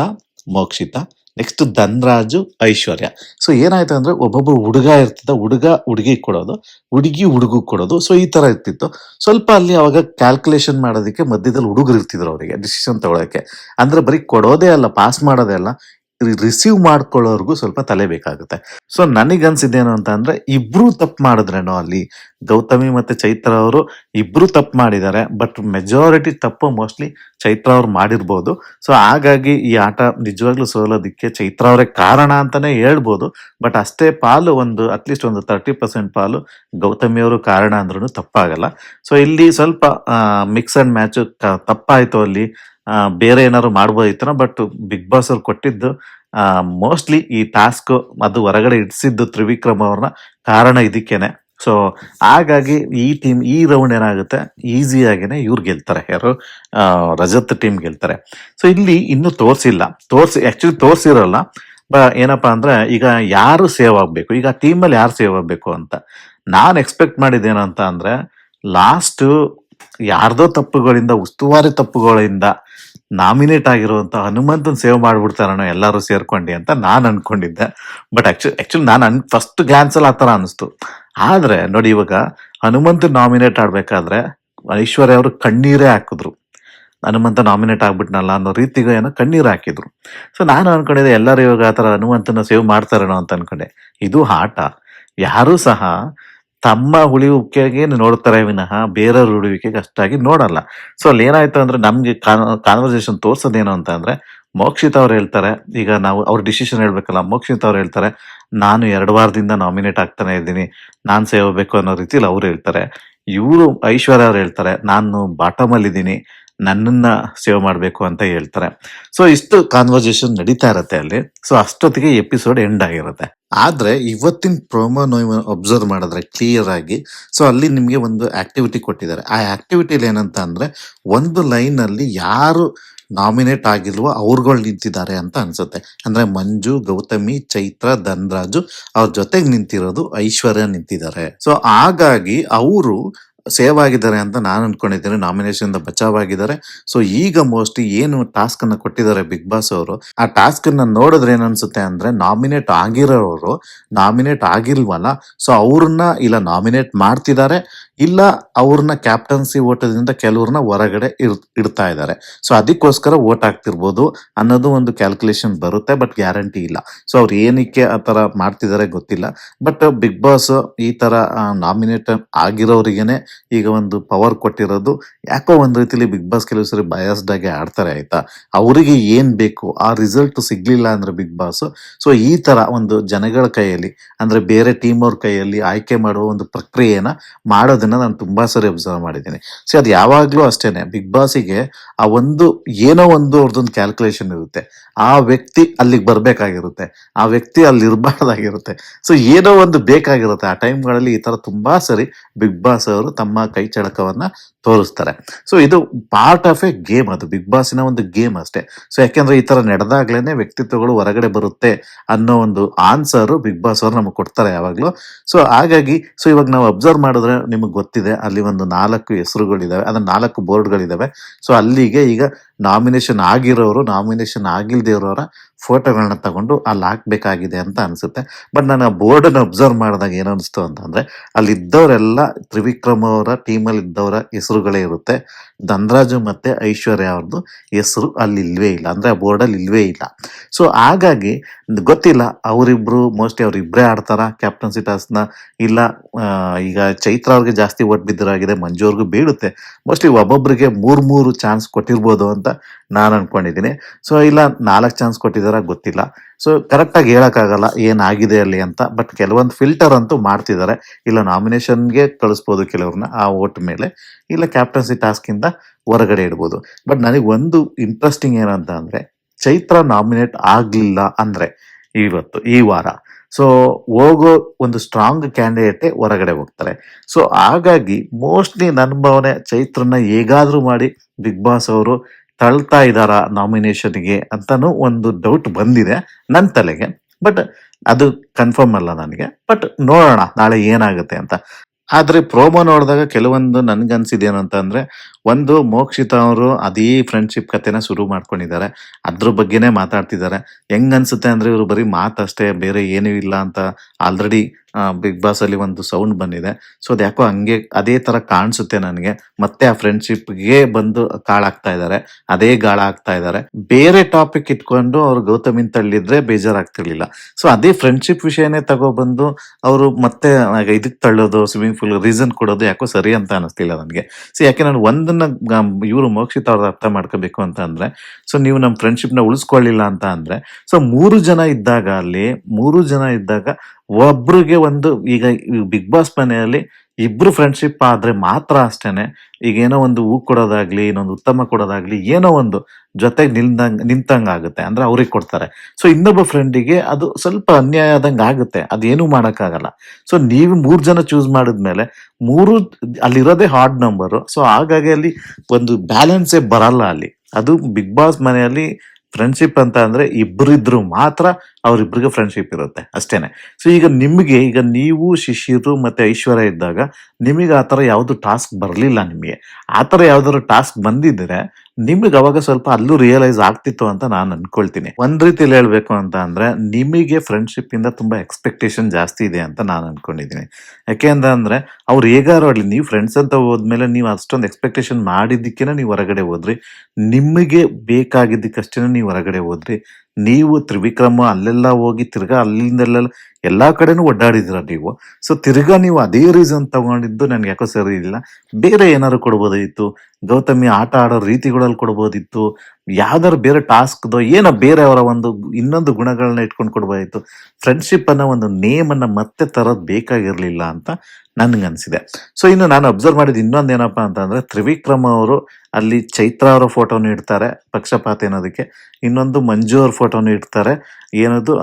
ಮೋಕ್ಷಿತ ನೆಕ್ಸ್ಟ್ ಧನ್ರಾಜು ಐಶ್ವರ್ಯ ಸೊ ಏನಾಯ್ತು ಅಂದ್ರೆ ಒಬ್ಬೊಬ್ಬ ಹುಡುಗ ಇರ್ತಿದ್ದ, ಹುಡುಗ ಹುಡುಗಿ ಕೊಡೋದು, ಹುಡುಗಿ ಹುಡುಗ ಕೊಡೋದು ಸೊ ಈ ತರ ಇರ್ತಿತ್ತು. ಸ್ವಲ್ಪ ಅಲ್ಲಿ ಅವಾಗ ಕ್ಯಾಲ್ಕುಲೇಷನ್ ಮಾಡೋದಕ್ಕೆ ಮಧ್ಯದಲ್ಲಿ ಹುಡುಗರು ಇರ್ತಿದ್ರು ಅವರಿಗೆ ಡಿಸಿಷನ್ ತಗೊಳಕ್ಕೆ. ಅಂದ್ರೆ ಬರೀ ಕೊಡೋದೇ ಅಲ್ಲ ಪಾಸ್ ಮಾಡೋದೇ ಅಲ್ಲ ರಿಸೀವ್ ಮಾಡ್ಕೊಳ್ಳೋರ್ಗೂ ಸ್ವಲ್ಪ ತಲೆ ಬೇಕಾಗುತ್ತೆ. ಸೊ ನನಗನ್ಸಿದ್ದೇನು ಅಂತ ಅಂದ್ರೆ ಇಬ್ರು ತಪ್ಪು ಮಾಡಿದ್ರೇನೋ ಅಲ್ಲಿ, ಗೌತಮಿ ಮತ್ತೆ ಚೈತ್ರ ಅವರು ಇಬ್ರು ತಪ್ಪು ಮಾಡಿದ್ದಾರೆ ಬಟ್ ಮೆಜಾರಿಟಿ ತಪ್ಪು ಮೋಸ್ಟ್ಲಿ ಚೈತ್ರ ಅವ್ರು ಮಾಡಿರ್ಬೋದು. ಸೊ ಹಾಗಾಗಿ ಈ ಆಟ ನಿಜವಾಗ್ಲೂ ಸೋಲೋದಕ್ಕೆ ಚೈತ್ರ ಅವರೇ ಕಾರಣ ಅಂತಾನೆ ಹೇಳ್ಬೋದು ಬಟ್ ಅಷ್ಟೇ ಪಾಲು ಒಂದು ಅಟ್ಲೀಸ್ಟ್ ಒಂದು ತರ್ಟಿ ಪರ್ಸೆಂಟ್ ಪಾಲು ಗೌತಮಿ ಅವರು ಕಾರಣ ಅಂದ್ರೂ ತಪ್ಪಾಗಲ್ಲ. ಸೊ ಇಲ್ಲಿ ಸ್ವಲ್ಪ ಮಿಕ್ಸ್ ಅಂಡ್ ಮ್ಯಾಚ್ ತಪ್ಪಾಯಿತು ಅಲ್ಲಿ. ಬೇರೆ ಏನಾದ್ರು ಮಾಡ್ಬೋದಿತ್ತನ ಬಟ್ ಬಿಗ್ ಬಾಸ್ ಅವ್ರು ಕೊಟ್ಟಿದ್ದು ಮೋಸ್ಟ್ಲಿ ಈ ಟಾಸ್ಕ್ ಅದು ಹೊರಗಡೆ ಇಡಿಸಿದ್ದು ತ್ರಿವಿಕ್ರಮ್ ಅವ್ರನ್ನ ಕಾರಣ ಇದಕ್ಕೇನೆ. ಸೊ ಹಾಗಾಗಿ ಈ ಟೀಮ್ ಈ ರೌಂಡ್ ಏನಾಗುತ್ತೆ? ಈಸಿಯಾಗಿನೇ ಇವ್ರು ಗೆಲ್ತಾರೆ. ಯಾರು? ರಜತ್ ಟೀಮ್ ಗೆಲ್ತಾರೆ. ಸೊ ಇಲ್ಲಿ ಇನ್ನೂ ತೋರಿಸಿಲ್ಲ. ತೋರ್ಸಿ ಆ್ಯಕ್ಚುಲಿ ತೋರ್ಸಿರಲ್ಲ. ಬ, ಏನಪ್ಪಾ ಅಂದ್ರೆ, ಈಗ ಯಾರು ಸೇವ್ ಆಗಬೇಕು? ಈಗ ಟೀಮಲ್ಲಿ ಯಾರು ಸೇವ್ ಆಗಬೇಕು ಅಂತ? ನಾನು ಎಕ್ಸ್ಪೆಕ್ಟ್ ಮಾಡಿದ್ದೇನಂತ ಅಂದರೆ ಲಾಸ್ಟು ಯಾರ್ದೋ ತಪ್ಪುಗಳಿಂದ, ಉಸ್ತುವಾರಿ ತಪ್ಪುಗಳಿಂದ ನಾಮಿನೇಟ್ ಆಗಿರುವಂತ ಹನುಮಂತನ ಸೇವ್ ಮಾಡಿಬಿಡ್ತಾರನೋ ಎಲ್ಲರೂ ಸೇರ್ಕೊಂಡಿ ಅಂತ ನಾನು ಅನ್ಕೊಂಡಿದ್ದೆ. ಬಟ್ ಆಕ್ಚುಲಿ ಆಕ್ಚುಲಿ ನಾನು ಅನ್ ಫಸ್ಟ್ ಗ್ಲಾನ್ಸ್ ಅಲ್ಲಿ ಆತರ ಅನಿಸ್ತು. ಆದ್ರೆ ನೋಡಿ ಇವಾಗ ಹನುಮಂತ ನಾಮಿನೇಟ್ ಆಡ್ಬೇಕಾದ್ರೆ ಐಶ್ವರ್ಯ ಅವರು ಕಣ್ಣೀರೇ ಹಾಕಿದ್ರು. ಹನುಮಂತ ನಾಮಿನೇಟ್ ಆಗ್ಬಿಟ್ನಲ್ಲ ಅನ್ನೋ ರೀತಿಗೆ ಏನೋ ಕಣ್ಣೀರು ಹಾಕಿದ್ರು. ಸೊ ನಾನು ಅನ್ಕೊಂಡಿದ್ದೆ ಎಲ್ಲರೂ ಇವಾಗ ಆ ಥರ ಹನುಮಂತನ ಸೇವ್ ಮಾಡ್ತಾರೇನೋ ಅಂತ ಅನ್ಕೊಂಡೆ. ಇದು ಆಟ. ಯಾರು ಸಹ ತಮ್ಮ ಉಳಿವಿಕೆಗೆ ನೋಡ್ತಾರೆ ವಿನಃ, ಬೇರೆಯವ್ರ ಉಳಿವಿಕೆಗೆ ಅಷ್ಟಾಗಿ ನೋಡಲ್ಲ. ಸೊ ಅಲ್ಲಿ ಏನಾಯ್ತು ಅಂದ್ರೆ ನಮ್ಗೆ ಕಾನ್ವರ್ಸೇಷನ್ ತೋರ್ಸೋದೇನು ಅಂತ ಅಂದ್ರೆ, ಮೋಕ್ಷಿತ್ ಅವ್ರು ಹೇಳ್ತಾರೆ, ಈಗ ನಾವು ಅವ್ರ ಡಿಸಿಷನ್ ಹೇಳ್ಬೇಕಲ್ಲ, ಮೋಕ್ಷಿತ್ ಅವ್ರು ಹೇಳ್ತಾರೆ, ನಾನು ಎರಡು ವಾರದಿಂದ ನಾಮಿನೇಟ್ ಆಗ್ತಾನೆ ಇದ್ದೀನಿ, ನಾನು ಸೇವ್ ಬೇಕು ಅನ್ನೋ ರೀತಿಲಿ ಅವ್ರು ಹೇಳ್ತಾರೆ. ಇವರು ಐಶ್ವರ್ಯ ಅವ್ರು ಹೇಳ್ತಾರೆ, ನಾನು ಬಾಟಮ್ ಅಲ್ಲಿ ಇದ್ದೀನಿ ನನ್ನನ್ನ ಸೇವ್ ಮಾಡಬೇಕು ಅಂತ ಹೇಳ್ತಾರೆ. ಸೊ ಇಷ್ಟು ಕಾನ್ವರ್ಸೇಷನ್ ನಡೀತಾ ಇರುತ್ತೆ ಅಲ್ಲಿ. ಸೊ ಅಷ್ಟೊತ್ತಿಗೆ ಎಪಿಸೋಡ್ ಎಂಡ್ ಆಗಿರುತ್ತೆ. ಆದ್ರೆ, ಇವತ್ತಿನ ಪ್ರೋಮೋ ನೀವು ಅಬ್ಸರ್ವ್ ಮಾಡಿದ್ರೆ ಕ್ಲಿಯರ್ ಆಗಿ ಸೊ ಅಲ್ಲಿ ನಿಮಗೆ ಒಂದು ಆಕ್ಟಿವಿಟಿ ಕೊಟ್ಟಿದ್ದಾರೆ. ಆ ಆಕ್ಟಿವಿಟಿಲಿ ಏನಂತ ಅಂದ್ರೆ, ಒಂದು ಲೈನ್ ಅಲ್ಲಿ ಯಾರು ನಾಮಿನೇಟ್ ಆಗಿಲ್ವೋ ಅವ್ರುಗಳು ನಿಂತಿದ್ದಾರೆ ಅಂತ ಅನ್ಸುತ್ತೆ. ಅಂದ್ರೆ, ಮಂಜು, ಗೌತಮಿ, ಚೈತ್ರ, ಧನ್ರಾಜು, ಅವ್ರ ಜೊತೆಗೆ ನಿಂತಿರೋದು ಐಶ್ವರ್ಯ ನಿಂತಿದ್ದಾರೆ. ಸೊ ಹಾಗಾಗಿ, ಅವರು ಸೇವ್ ಆಗಿದ್ದಾರೆ ಅಂತ ನಾನು ಅನ್ಕೊಂಡಿದ್ದೇನೆ. ನಾಮಿನೇಷನ್ ಬಚಾವ್ ಆಗಿದ್ದಾರೆ ಸೊ ಈಗ ಮೋಸ್ಟ್ಲಿ ಏನು ಟಾಸ್ಕ್ ಅನ್ನ ಕೊಟ್ಟಿದ್ದಾರೆ ಬಿಗ್ ಬಾಸ್ ಅವರು, ಆ ಟಾಸ್ಕ್ ಅನ್ನ ನೋಡಿದ್ರೆ ಏನ್ ಅನ್ಸುತ್ತೆ ಅಂದ್ರೆ ನಾಮಿನೇಟ್ ಆಗಿರೋರು ನಾಮಿನೇಟ್ ಆಗಿಲ್ವಲ್ಲ ಸೊ ಅವ್ರನ್ನ ಇಲ್ಲ ನಾಮಿನೇಟ್ ಮಾಡ್ತಿದ್ದಾರೆ. ಇಲ್ಲ ಅವ್ರನ್ನ ಕ್ಯಾಪ್ಟನ್ಸಿ ಓಟದಿಂದ ಕೆಲವ್ರನ್ನ ಹೊರಗಡೆ ಇರ್, ಇಡ್ತಾ ಇದ್ದಾರೆ. ಸೊ ಅದಕ್ಕೋಸ್ಕರ ಓಟ್ ಆಗ್ತಿರ್ಬೋದು ಅನ್ನೋದು ಒಂದು ಕ್ಯಾಲ್ಕುಲೇಷನ್ ಬರುತ್ತೆ ಬಟ್ ಗ್ಯಾರಂಟಿ ಇಲ್ಲ. ಸೊ ಅವ್ರು ಏನಕ್ಕೆ ಆ ತರ ಮಾಡ್ತಿದ್ದಾರೆ ಗೊತ್ತಿಲ್ಲ. ಬಟ್ ಬಿಗ್ ಬಾಸ್ ಈ ತರ ನಾಮಿನೇಟ್ ಆಗಿರೋರಿಗೇನೆ ಈಗ ಒಂದು ಪವರ್ ಕೊಟ್ಟಿರೋದು. ಯಾಕೋ ಒಂದು ರೀತಿಲಿ ಬಿಗ್ ಬಾಸ್ ಕೆಲವು ಸರಿ ಬಯಸ್ಡ್ ಆಗಿ ಆಡ್ತಾರೆ ಆಯ್ತಾ? ಅವರಿಗೆ ಏನು ಬೇಕು? ಆ ರಿಸಲ್ಟ್ ಸಿಗ್ಲಿಲ್ಲ ಅಂದ್ರೆ ಬಿಗ್ ಬಾಸ್ ಸೊ ಈ ತರ ಒಂದು ಜನಗಳ ಕೈಯಲ್ಲಿ, ಅಂದ್ರೆ ಬೇರೆ ಟೀಮ್ ಅವ್ರ ಕೈಯಲ್ಲಿ ಆಯ್ಕೆ ಮಾಡುವ ಒಂದು ಪ್ರಕ್ರಿಯೆನ ನಾನು ತುಂಬಾ ಸರಿ ಅಬ್ಸರ್ವ್ ಮಾಡಿದ್ದೀನಿ. ಸೊ ಅದು ಯಾವಾಗಲೂ ಅಷ್ಟೇನೆ. ಬಿಗ್ ಬಾಸಿಗೆ ಆ ಒಂದು, ಏನೋ ಒಂದು ಅವ್ರದ್ದೊಂದು ಕ್ಯಾಲ್ಕುಲೇಷನ್ ಇರುತ್ತೆ. ಆ ವ್ಯಕ್ತಿ ಅಲ್ಲಿಗೆ ಬರಬೇಕಾಗಿರುತ್ತೆ. ಆ ವ್ಯಕ್ತಿ ಅಲ್ಲಿ ಇರಬಾರ್ದಾಗಿರುತ್ತೆ. ಸೊ ಏನೋ ಒಂದು ಬೇಕಾಗಿರುತ್ತೆ. ಆ ಟೈಮ್ಗಳಲ್ಲಿ ಈ ತರ ತುಂಬಾ ಸರಿ ಬಿಗ್ ಬಾಸ್ ಅವರು ತಮ್ಮ ಕೈ ಚಳಕವನ್ನು ತೋರಿಸ್ತಾರೆ. ಸೊ ಇದು ಪಾರ್ಟ್ ಆಫ್ ಎ ಗೇಮ್ ಅದು. ಬಿಗ್ ಬಾಸಿನ ಒಂದು ಗೇಮ್ ಅಷ್ಟೇ. ಸೊ ಯಾಕೆಂದ್ರೆ ಈ ತರ ನಡೆದಾಗ್ಲೇನೆ ವ್ಯಕ್ತಿತ್ವಗಳು ಹೊರಗಡೆ ಬರುತ್ತೆ ಅನ್ನೋ ಒಂದು ಆನ್ಸರ್ ಬಿಗ್ ಬಾಸ್ ಅವರು ನಮಗೆ ಕೊಡ್ತಾರೆ ಯಾವಾಗಲೂ. ಸೊ ಹಾಗಾಗಿ ಸೊ ಇವಾಗ ನಾವು ಅಬ್ಸರ್ವ್ ಮಾಡಿದ್ರೆ ನಿಮಗೆ ಗೊತ್ತಿದೆ. ಅಲ್ಲಿ ಒಂದು ನಾಲ್ಕು ಹೆಸರುಗಳಿದಾವೆ. ಅದನ್ನ ನಾಲ್ಕು ಬೋರ್ಡ್ಗಳಿದಾವೆ. ಸೊ ಅಲ್ಲಿಗೆ ಈಗ ನಾಮಿನೇಷನ್ ಆಗಿರೋರು, ನಾಮಿನೇಷನ್ ಆಗಿಲ್ಲದೆ ಇರೋರ ಫೋಟೋಗಳನ್ನ ತಗೊಂಡು ಅಲ್ಲಿ ಹಾಕ್ಬೇಕಾಗಿದೆ ಅಂತ ಅನಿಸುತ್ತೆ. ಬಟ್ ನಾನು ಆ ಬೋರ್ಡನ್ನು ಅಬ್ಸರ್ವ್ ಮಾಡಿದಾಗ ಏನು ಅನಿಸ್ತು ಅಂತಂದ್ರೆ ಅಲ್ಲಿ ಇದ್ದವರೆಲ್ಲ ತ್ರಿವಿಕ್ರಮ್ ಅವರ ಟೀಮಲ್ಲಿ ಇದ್ದವರ ಹೆಸರುಗಳೇ ಇರುತ್ತೆ. ಧನರಾಜು ಮತ್ತು ಐಶ್ವರ್ಯ ಅವ್ರದ್ದು ಹೆಸರು ಅಲ್ಲಿ ಇಲ್ವೇ ಇಲ್ಲ. ಅಂದರೆ ಆ ಬೋರ್ಡಲ್ಲಿ ಇಲ್ವೇ ಇಲ್ಲ. ಸೊ ಹಾಗಾಗಿ ಗೊತ್ತಿಲ್ಲ ಅವರಿಬ್ಬರು ಮೋಸ್ಟ್ಲಿ ಅವರಿಬ್ಬರೇ ಆಡ್ತಾರ? ಕ್ಯಾಪ್ಟನ್ಸಿ ಟಾಸ್ನ ಇಲ್ಲ. ಈಗ ಚೈತ್ರ ಅವ್ರಿಗೆ ಜಾಸ್ತಿ ಒಟ್ಟು ಬಿದ್ದಿರಾಗಿದೆ, ಮಂಜು ಅವ್ರಿಗೂ ಬೀಳುತ್ತೆ. ಮೋಸ್ಟ್ಲಿ ಒಬ್ಬೊಬ್ಬರಿಗೆ ಮೂರು ಮೂರು ಚಾನ್ಸ್ ಕೊಟ್ಟಿರ್ಬೋದು ಅಂತ ನಾನು ಅನ್ಕೊಂಡಿದ್ದೀನಿ. ಸೊ ಇಲ್ಲ, ನಾಲ್ಕು ಚಾನ್ಸ್ ಕೊಟ್ಟಿದಾರ ಗೊತ್ತಿಲ್ಲ. ಸೊ ಕರೆಕ್ಟಾಗಿ ಹೇಳೋಕ್ಕಾಗಲ್ಲ ಏನಾಗಿದೆ ಅಲ್ಲಿ ಅಂತ ಬಟ್ ಕೆಲವೊಂದು ಫಿಲ್ಟರ್ ಅಂತೂ ಮಾಡ್ತಿದ್ದಾರೆ ಇಲ್ಲ ನಾಮಿನೇಷನ್ಗೆ ಕಳಿಸ್ಬೋದು ಕೆಲವ್ರನ್ನ ಆ ಓಟ್ ಮೇಲೆ. ಇಲ್ಲ ಕ್ಯಾಪ್ಟನ್ಸಿ ಟಾಸ್ಕ್ ಇಂದ ಹೊರಗಡೆ ಇಡ್ಬೋದು. ಬಟ್ ನನಗೆ ಒಂದು ಇಂಟ್ರೆಸ್ಟಿಂಗ್ ಏನಂತ ಅಂದ್ರೆ, ಚೈತ್ರ ನಾಮಿನೇಟ್ ಆಗ್ಲಿಲ್ಲ ಅಂದ್ರೆ ಇವತ್ತು, ಈ ವಾರ. ಸೊ ಹೋಗೋ ಒಂದು ಸ್ಟ್ರಾಂಗ್ ಕ್ಯಾಂಡಿಡೇಟೇ ಹೊರಗಡೆ ಹೋಗ್ತಾರೆ. ಸೊ ಹಾಗಾಗಿ ಮೋಸ್ಟ್ಲಿ ನನ್ನ ಭಾವನೆ ಚೈತ್ರನ್ನ ಹೇಗಾದ್ರೂ ಮಾಡಿ, ಬಿಗ್ ಬಾಸ್ ಅವರು ತಳ್ತಾ ಇದಾರ ನಾಮಿನೇಷನ್ಗೆ ಅಂತಾನು ಒಂದು ಡೌಟ್ ಬಂದಿದೆ ನನ್ನ ತಲೆಗೆ. ಬಟ್ ಅದು ಕನ್ಫರ್ಮ್ ಅಲ್ಲ ನನಗೆ. ಬಟ್ ನೋಡೋಣ ನಾಳೆ ಏನಾಗುತ್ತೆ ಅಂತ. ಆದ್ರೆ ಪ್ರೋಮೋ ನೋಡಿದಾಗ ಕೆಲವೊಂದು ನನ್ಗನ್ಸಿದೇನು ಅಂತ ಅಂದ್ರೆ ಒಂದು ಮೋಕ್ಷಿತ ಅವರು ಅದೇ ಫ್ರೆಂಡ್ಶಿಪ್ ಕತೆನ ಶುರು ಮಾಡ್ಕೊಂಡಿದ್ದಾರೆ. ಅದ್ರ ಬಗ್ಗೆನೇ ಮಾತಾಡ್ತಿದ್ದಾರೆ. ಹೆಂಗ್ ಅನ್ಸುತ್ತೆ ಅಂದ್ರೆ ಇವರು ಬರೀ ಮಾತಷ್ಟೇ ಬೇರೆ ಏನೂ ಇಲ್ಲ ಅಂತ ಆಲ್ರೆಡಿ ಬಿಗ್ ಬಾಸ್ ಅಲ್ಲಿ ಒಂದು ಸೌಂಡ್ ಬಂದಿದೆ. ಸೊ ಅದ್ಯಾಕೋ ಹಂಗೆ, ಅದೇ ತರ ಕಾಣಿಸುತ್ತೆ ನನಗೆ. ಮತ್ತೆ ಆ ಫ್ರೆಂಡ್ಶಿಪ್ಗೆ ಬಂದು ಕಾಳಾಗ್ತಾ ಇದ್ದಾರೆ. ಅದೇ ಗಾಳ ಆಗ್ತಾ ಇದ್ದಾರೆ. ಬೇರೆ ಟಾಪಿಕ್ ಇಟ್ಕೊಂಡು ಅವ್ರು ಗೌತಮಿನ್ ತಳ್ಳಿದ್ರೆ ಬೇಜಾರಾಗ್ತಿರ್ಲಿಲ್ಲ. ಸೊ ಅದೇ ಫ್ರೆಂಡ್ಶಿಪ್ ವಿಷಯನೇ ತಗೊಬಂದು ಅವರು ಮತ್ತೆ ಇದಕ್ಕೆ ತಳ್ಳೋದು ಸ್ವಿಮ್ಮಿಂಗ್ ಪೂಲ್ ರೀಸನ್ ಕೊಡೋದು ಯಾಕೋ ಸರಿ ಅಂತ ಅನಿಸ್ತಿಲ್ಲ ನನಗೆ. ಸೊ ಯಾಕೆ ನಾನು ಒಂದನ್ನ ಇವರು ಮೋಕ್ಷಿತ ಅವ್ರದ್ದು ಅರ್ಥ ಮಾಡ್ಕೋಬೇಕು ಅಂತ ಅಂದ್ರೆ ಸೊ ನೀವು ನಮ್ಮ ಫ್ರೆಂಡ್ಶಿಪ್ನ ಉಳಿಸ್ಕೊಳ್ಳಿಲ್ಲ ಅಂತ ಅಂದ್ರೆ ಸೊ ಮೂರು ಜನ ಇದ್ದಾಗ ಅಲ್ಲಿ, ಮೂರು ಜನ ಇದ್ದಾಗ ಒಬ್ರಿಗೆ ಒಂದು ಈಗ ಬಿಗ್ ಬಾಸ್ ಮನೆಯಲ್ಲಿ ಇಬ್ರು ಫ್ರೆಂಡ್ಶಿಪ್ ಆದ್ರೆ ಮಾತ್ರ ಅಷ್ಟೇನೆ. ಈಗ ಏನೋ ಒಂದು ಹೂ ಕೊಡೋದಾಗ್ಲಿ, ಇನ್ನೊಂದು ಉತ್ತಮ ಕೊಡೋದಾಗ್ಲಿ, ಏನೋ ಒಂದು ಜೊತೆಗೆ ನಿಲ್ದಂಗ್, ನಿಂತಂಗೆ ಆಗುತ್ತೆ. ಅಂದ್ರೆ ಅವ್ರಿಗೆ ಕೊಡ್ತಾರೆ. ಸೊ ಇನ್ನೊಬ್ಬ ಫ್ರೆಂಡಿಗೆ ಅದು ಸ್ವಲ್ಪ ಅನ್ಯಾಯ ಆದಂಗೆ ಆಗುತ್ತೆ. ಅದೇನು ಮಾಡೋಕ್ಕಾಗಲ್ಲ. ಸೊ ನೀವು ಮೂರು ಜನ ಚೂಸ್ ಮಾಡಿದ್ಮೇಲೆ ಮೂರು ಅಲ್ಲಿರೋದೇ ಹಾರ್ಡ್ ನಂಬರು ಸೊ ಹಾಗಾಗಿ ಅಲ್ಲಿ ಒಂದು ಬ್ಯಾಲೆನ್ಸೇ ಬರಲ್ಲ ಅಲ್ಲಿ. ಅದು ಬಿಗ್ ಬಾಸ್ ಮನೆಯಲ್ಲಿ ಫ್ರೆಂಡ್ಶಿಪ್ ಅಂತ ಅಂದರೆ ಇಬ್ಬರಿದ್ರು ಮಾತ್ರ ಅವರಿಬ್ಬರಿಗೆ ಫ್ರೆಂಡ್ಶಿಪ್ ಇರುತ್ತೆ ಅಷ್ಟೇನೆ. ಸೊ ಈಗ ನಿಮಗೆ, ಈಗ ನೀವು ಶಿಷ್ಯರು ಮತ್ತೆ ಐಶ್ವರ್ಯ ಇದ್ದಾಗ ನಿಮಗೆ ಆ ಥರ ಯಾವುದು ಟಾಸ್ಕ್ ಬರಲಿಲ್ಲ ನಿಮಗೆ. ಆ ಥರ ಯಾವ್ದಾದ್ರು ಟಾಸ್ಕ್ ಬಂದಿದ್ರೆ ನಿಮಗೆ ಅವಾಗ ಸ್ವಲ್ಪ ಅಲ್ಲೂ ರಿಯಲೈಸ್ ಆಗ್ತಿತ್ತು ಅಂತ ನಾನು ಅನ್ಕೊಳ್ತೀನಿ. ಒಂದ್ ರೀತಿಲಿ ಹೇಳ್ಬೇಕು ಅಂತ ಅಂದ್ರೆ ನಿಮಗೆ ಫ್ರೆಂಡ್ಶಿಪ್ ಇಂದ ತುಂಬಾ ಎಕ್ಸ್ಪೆಕ್ಟೇಷನ್ ಜಾಸ್ತಿ ಇದೆ ಅಂತ ನಾನು ಅನ್ಕೊಂಡಿದ್ದೀನಿ ಯಾಕೆ ಅಂತ ಅಂದ್ರೆ ಅವ್ರು ಹೇಗಾರು ಅಲ್ಲಿ ನೀವು ಫ್ರೆಂಡ್ಸ್ ಅಂತ ಹೋದ್ಮೇಲೆ ನೀವು ಅಷ್ಟೊಂದು ಎಕ್ಸ್ಪೆಕ್ಟೇಷನ್ ಮಾಡಿದ್ದಕ್ಕೇನೆ ನೀವು ಹೊರಗಡೆ ಹೋದ್ರಿ. ನಿಮಗೆ ಬೇಕಾಗಿದ್ದಕ್ಕಷ್ಟೇನೆ ನೀವು ಹೊರಗಡೆ ಹೋದ್ರಿ. ನೀವು ತ್ರಿವಿಕ್ರಮ ಅಲ್ಲೆಲ್ಲ ಹೋಗಿ ತಿರ್ಗಾ ಅಲ್ಲಿಂದೆಲ್ಲ ಎಲ್ಲ ಕಡೆನೂ ಒಡ್ಡಾಡಿದಿರ ನೀವು? ಸೊ ತಿರ್ಗಾ ನೀವು ಅದೇ ರೀಸನ್ ತಗೊಂಡಿದ್ದು ನನ್ಗೆ ಯಾಕೋ ಸರಿ ಇಲ್ಲ ಬೇರೆ ಏನಾದ್ರು ಕೊಡ್ಬೋದಿತ್ತು ಗೌತಮಿ ಆಟ ಆಡೋ ರೀತಿಗಳಲ್ಲಿ ಕೊಡ್ಬೋದಿತ್ತು? ಯಾವ್ದಾದ್ರು ಬೇರೆ ಟಾಸ್ಕ್ದೋ ಏನೋ ಬೇರೆ ಅವರ ಒಂದು ಇನ್ನೊಂದು ಗುಣಗಳನ್ನ ಇಟ್ಕೊಂಡು ಕೊಡ್ಬೋದಿತ್ತು ಫ್ರೆಂಡ್ಶಿಪ್ ಅನ್ನೋ ಒಂದು ನೇಮ್ ಅನ್ನ ಮತ್ತೆ ತರೋದು ಬೇಕಾಗಿರಲಿಲ್ಲ ಅಂತ ನನ್ಗನ್ಸಿದೆ. ಸೊ ಇನ್ನು ನಾನು ಅಬ್ಸರ್ವ್ ಮಾಡಿದ ಇನ್ನೊಂದು ಏನಪ್ಪ ಅಂತಂದ್ರೆ, ತ್ರಿವಿಕ್ರಮ ಅವರು ಅಲ್ಲಿ ಚೈತ್ರ ಅವರ ಫೋಟೋನು ಇಡ್ತಾರೆ, ಪಕ್ಷಪಾತ ಏನೋದಕ್ಕೆ. ಇನ್ನೊಂದು ಮಂಜು ಅವ್ರ ಫೋಟೋನು ಇಡ್ತಾರೆ. ಏನದು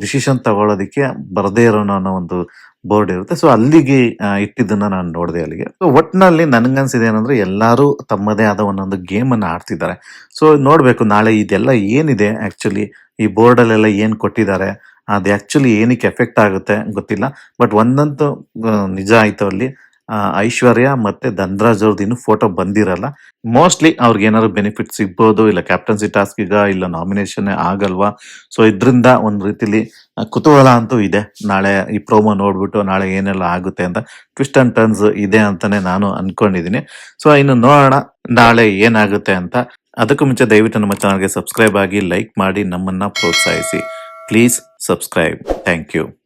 ಡಿಸಿಷನ್ ತಗೊಳ್ಳೋದಕ್ಕೆ ಬರದೇ ಇರೋನೋ ಅನ್ನೋ ಒಂದು ಬೋರ್ಡ್ ಇರುತ್ತೆ. ಸೊ ಅಲ್ಲಿಗೆ ಇಟ್ಟಿದ್ದನ್ನ ನಾನು ನೋಡಿದೆ ಅಲ್ಲಿಗೆ. ಸೊ ಒಟ್ಟಿನಲ್ಲಿ ನನಗನ್ಸಿದೆ ಏನಂದ್ರೆ ಎಲ್ಲರೂ ತಮ್ಮದೇ ಆದ ಒಂದೊಂದು ಗೇಮ್ ಅನ್ನ ಆಡ್ತಿದ್ದಾರೆ. ಸೊ ನೋಡ್ಬೇಕು, ನಾಳೆ ಇದೆಲ್ಲ ಏನಿದೆ ಆಕ್ಚುಲಿ ಈ ಬೋರ್ಡ್ ಏನು ಕೊಟ್ಟಿದ್ದಾರೆ? ಅದು ಆ್ಯಕ್ಚುಲಿ ಏನಕ್ಕೆ ಎಫೆಕ್ಟ್ ಆಗುತ್ತೆ ಗೊತ್ತಿಲ್ಲ. ಬಟ್ ಒಂದಂತೂ ನಿಜ ಆಯ್ತು ಅಲ್ಲಿ. ಐಶ್ವರ್ಯ ಮತ್ತೆ ಧನ್ರಾಜ್ ಅವ್ರದ್ದು ಇನ್ನು ಫೋಟೋ ಬಂದಿರಲ್ಲ. ಮೋಸ್ಟ್ಲಿ ಅವ್ರಿಗೆ ಏನಾದ್ರು ಬೆನಿಫಿಟ್ ಸಿಗ್ಬೋದು, ಇಲ್ಲ ಕ್ಯಾಪ್ಟನ್ಸಿ ಟಾಸ್ಕ್ ಈಗ, ಇಲ್ಲ ನಾಮಿನೇಷನ್ ಆಗಲ್ವಾ? ಸೊ ಇದರಿಂದ ಒಂದು ರೀತಿಲಿ ಕುತೂಹಲ ಅಂತೂ ಇದೆ. ನಾಳೆ ಈ ಪ್ರೋಮೋ ನೋಡ್ಬಿಟ್ಟು ನಾಳೆ ಏನೆಲ್ಲ ಆಗುತ್ತೆ ಅಂತ ಟ್ವಿಸ್ಟ್ ಅಂಡ್ ಟರ್ನ್ಸ್ ಇದೆ ಅಂತಾನೆ ನಾನು ಅನ್ಕೊಂಡಿದ್ದೀನಿ ಸೊ ಇನ್ನು ನೋಡೋಣ ನಾಳೆ ಏನಾಗುತ್ತೆ ಅಂತ. ಅದಕ್ಕೂ ಮುಂಚೆ ದಯವಿಟ್ಟು ನಮ್ಮ ಚಾನಲ್ಗೆ ಸಬ್ಸ್ಕ್ರೈಬ್ ಆಗಿ ಲೈಕ್ ಮಾಡಿ ನಮ್ಮನ್ನ ಪ್ರೋತ್ಸಾಹಿಸಿ. Please subscribe thank you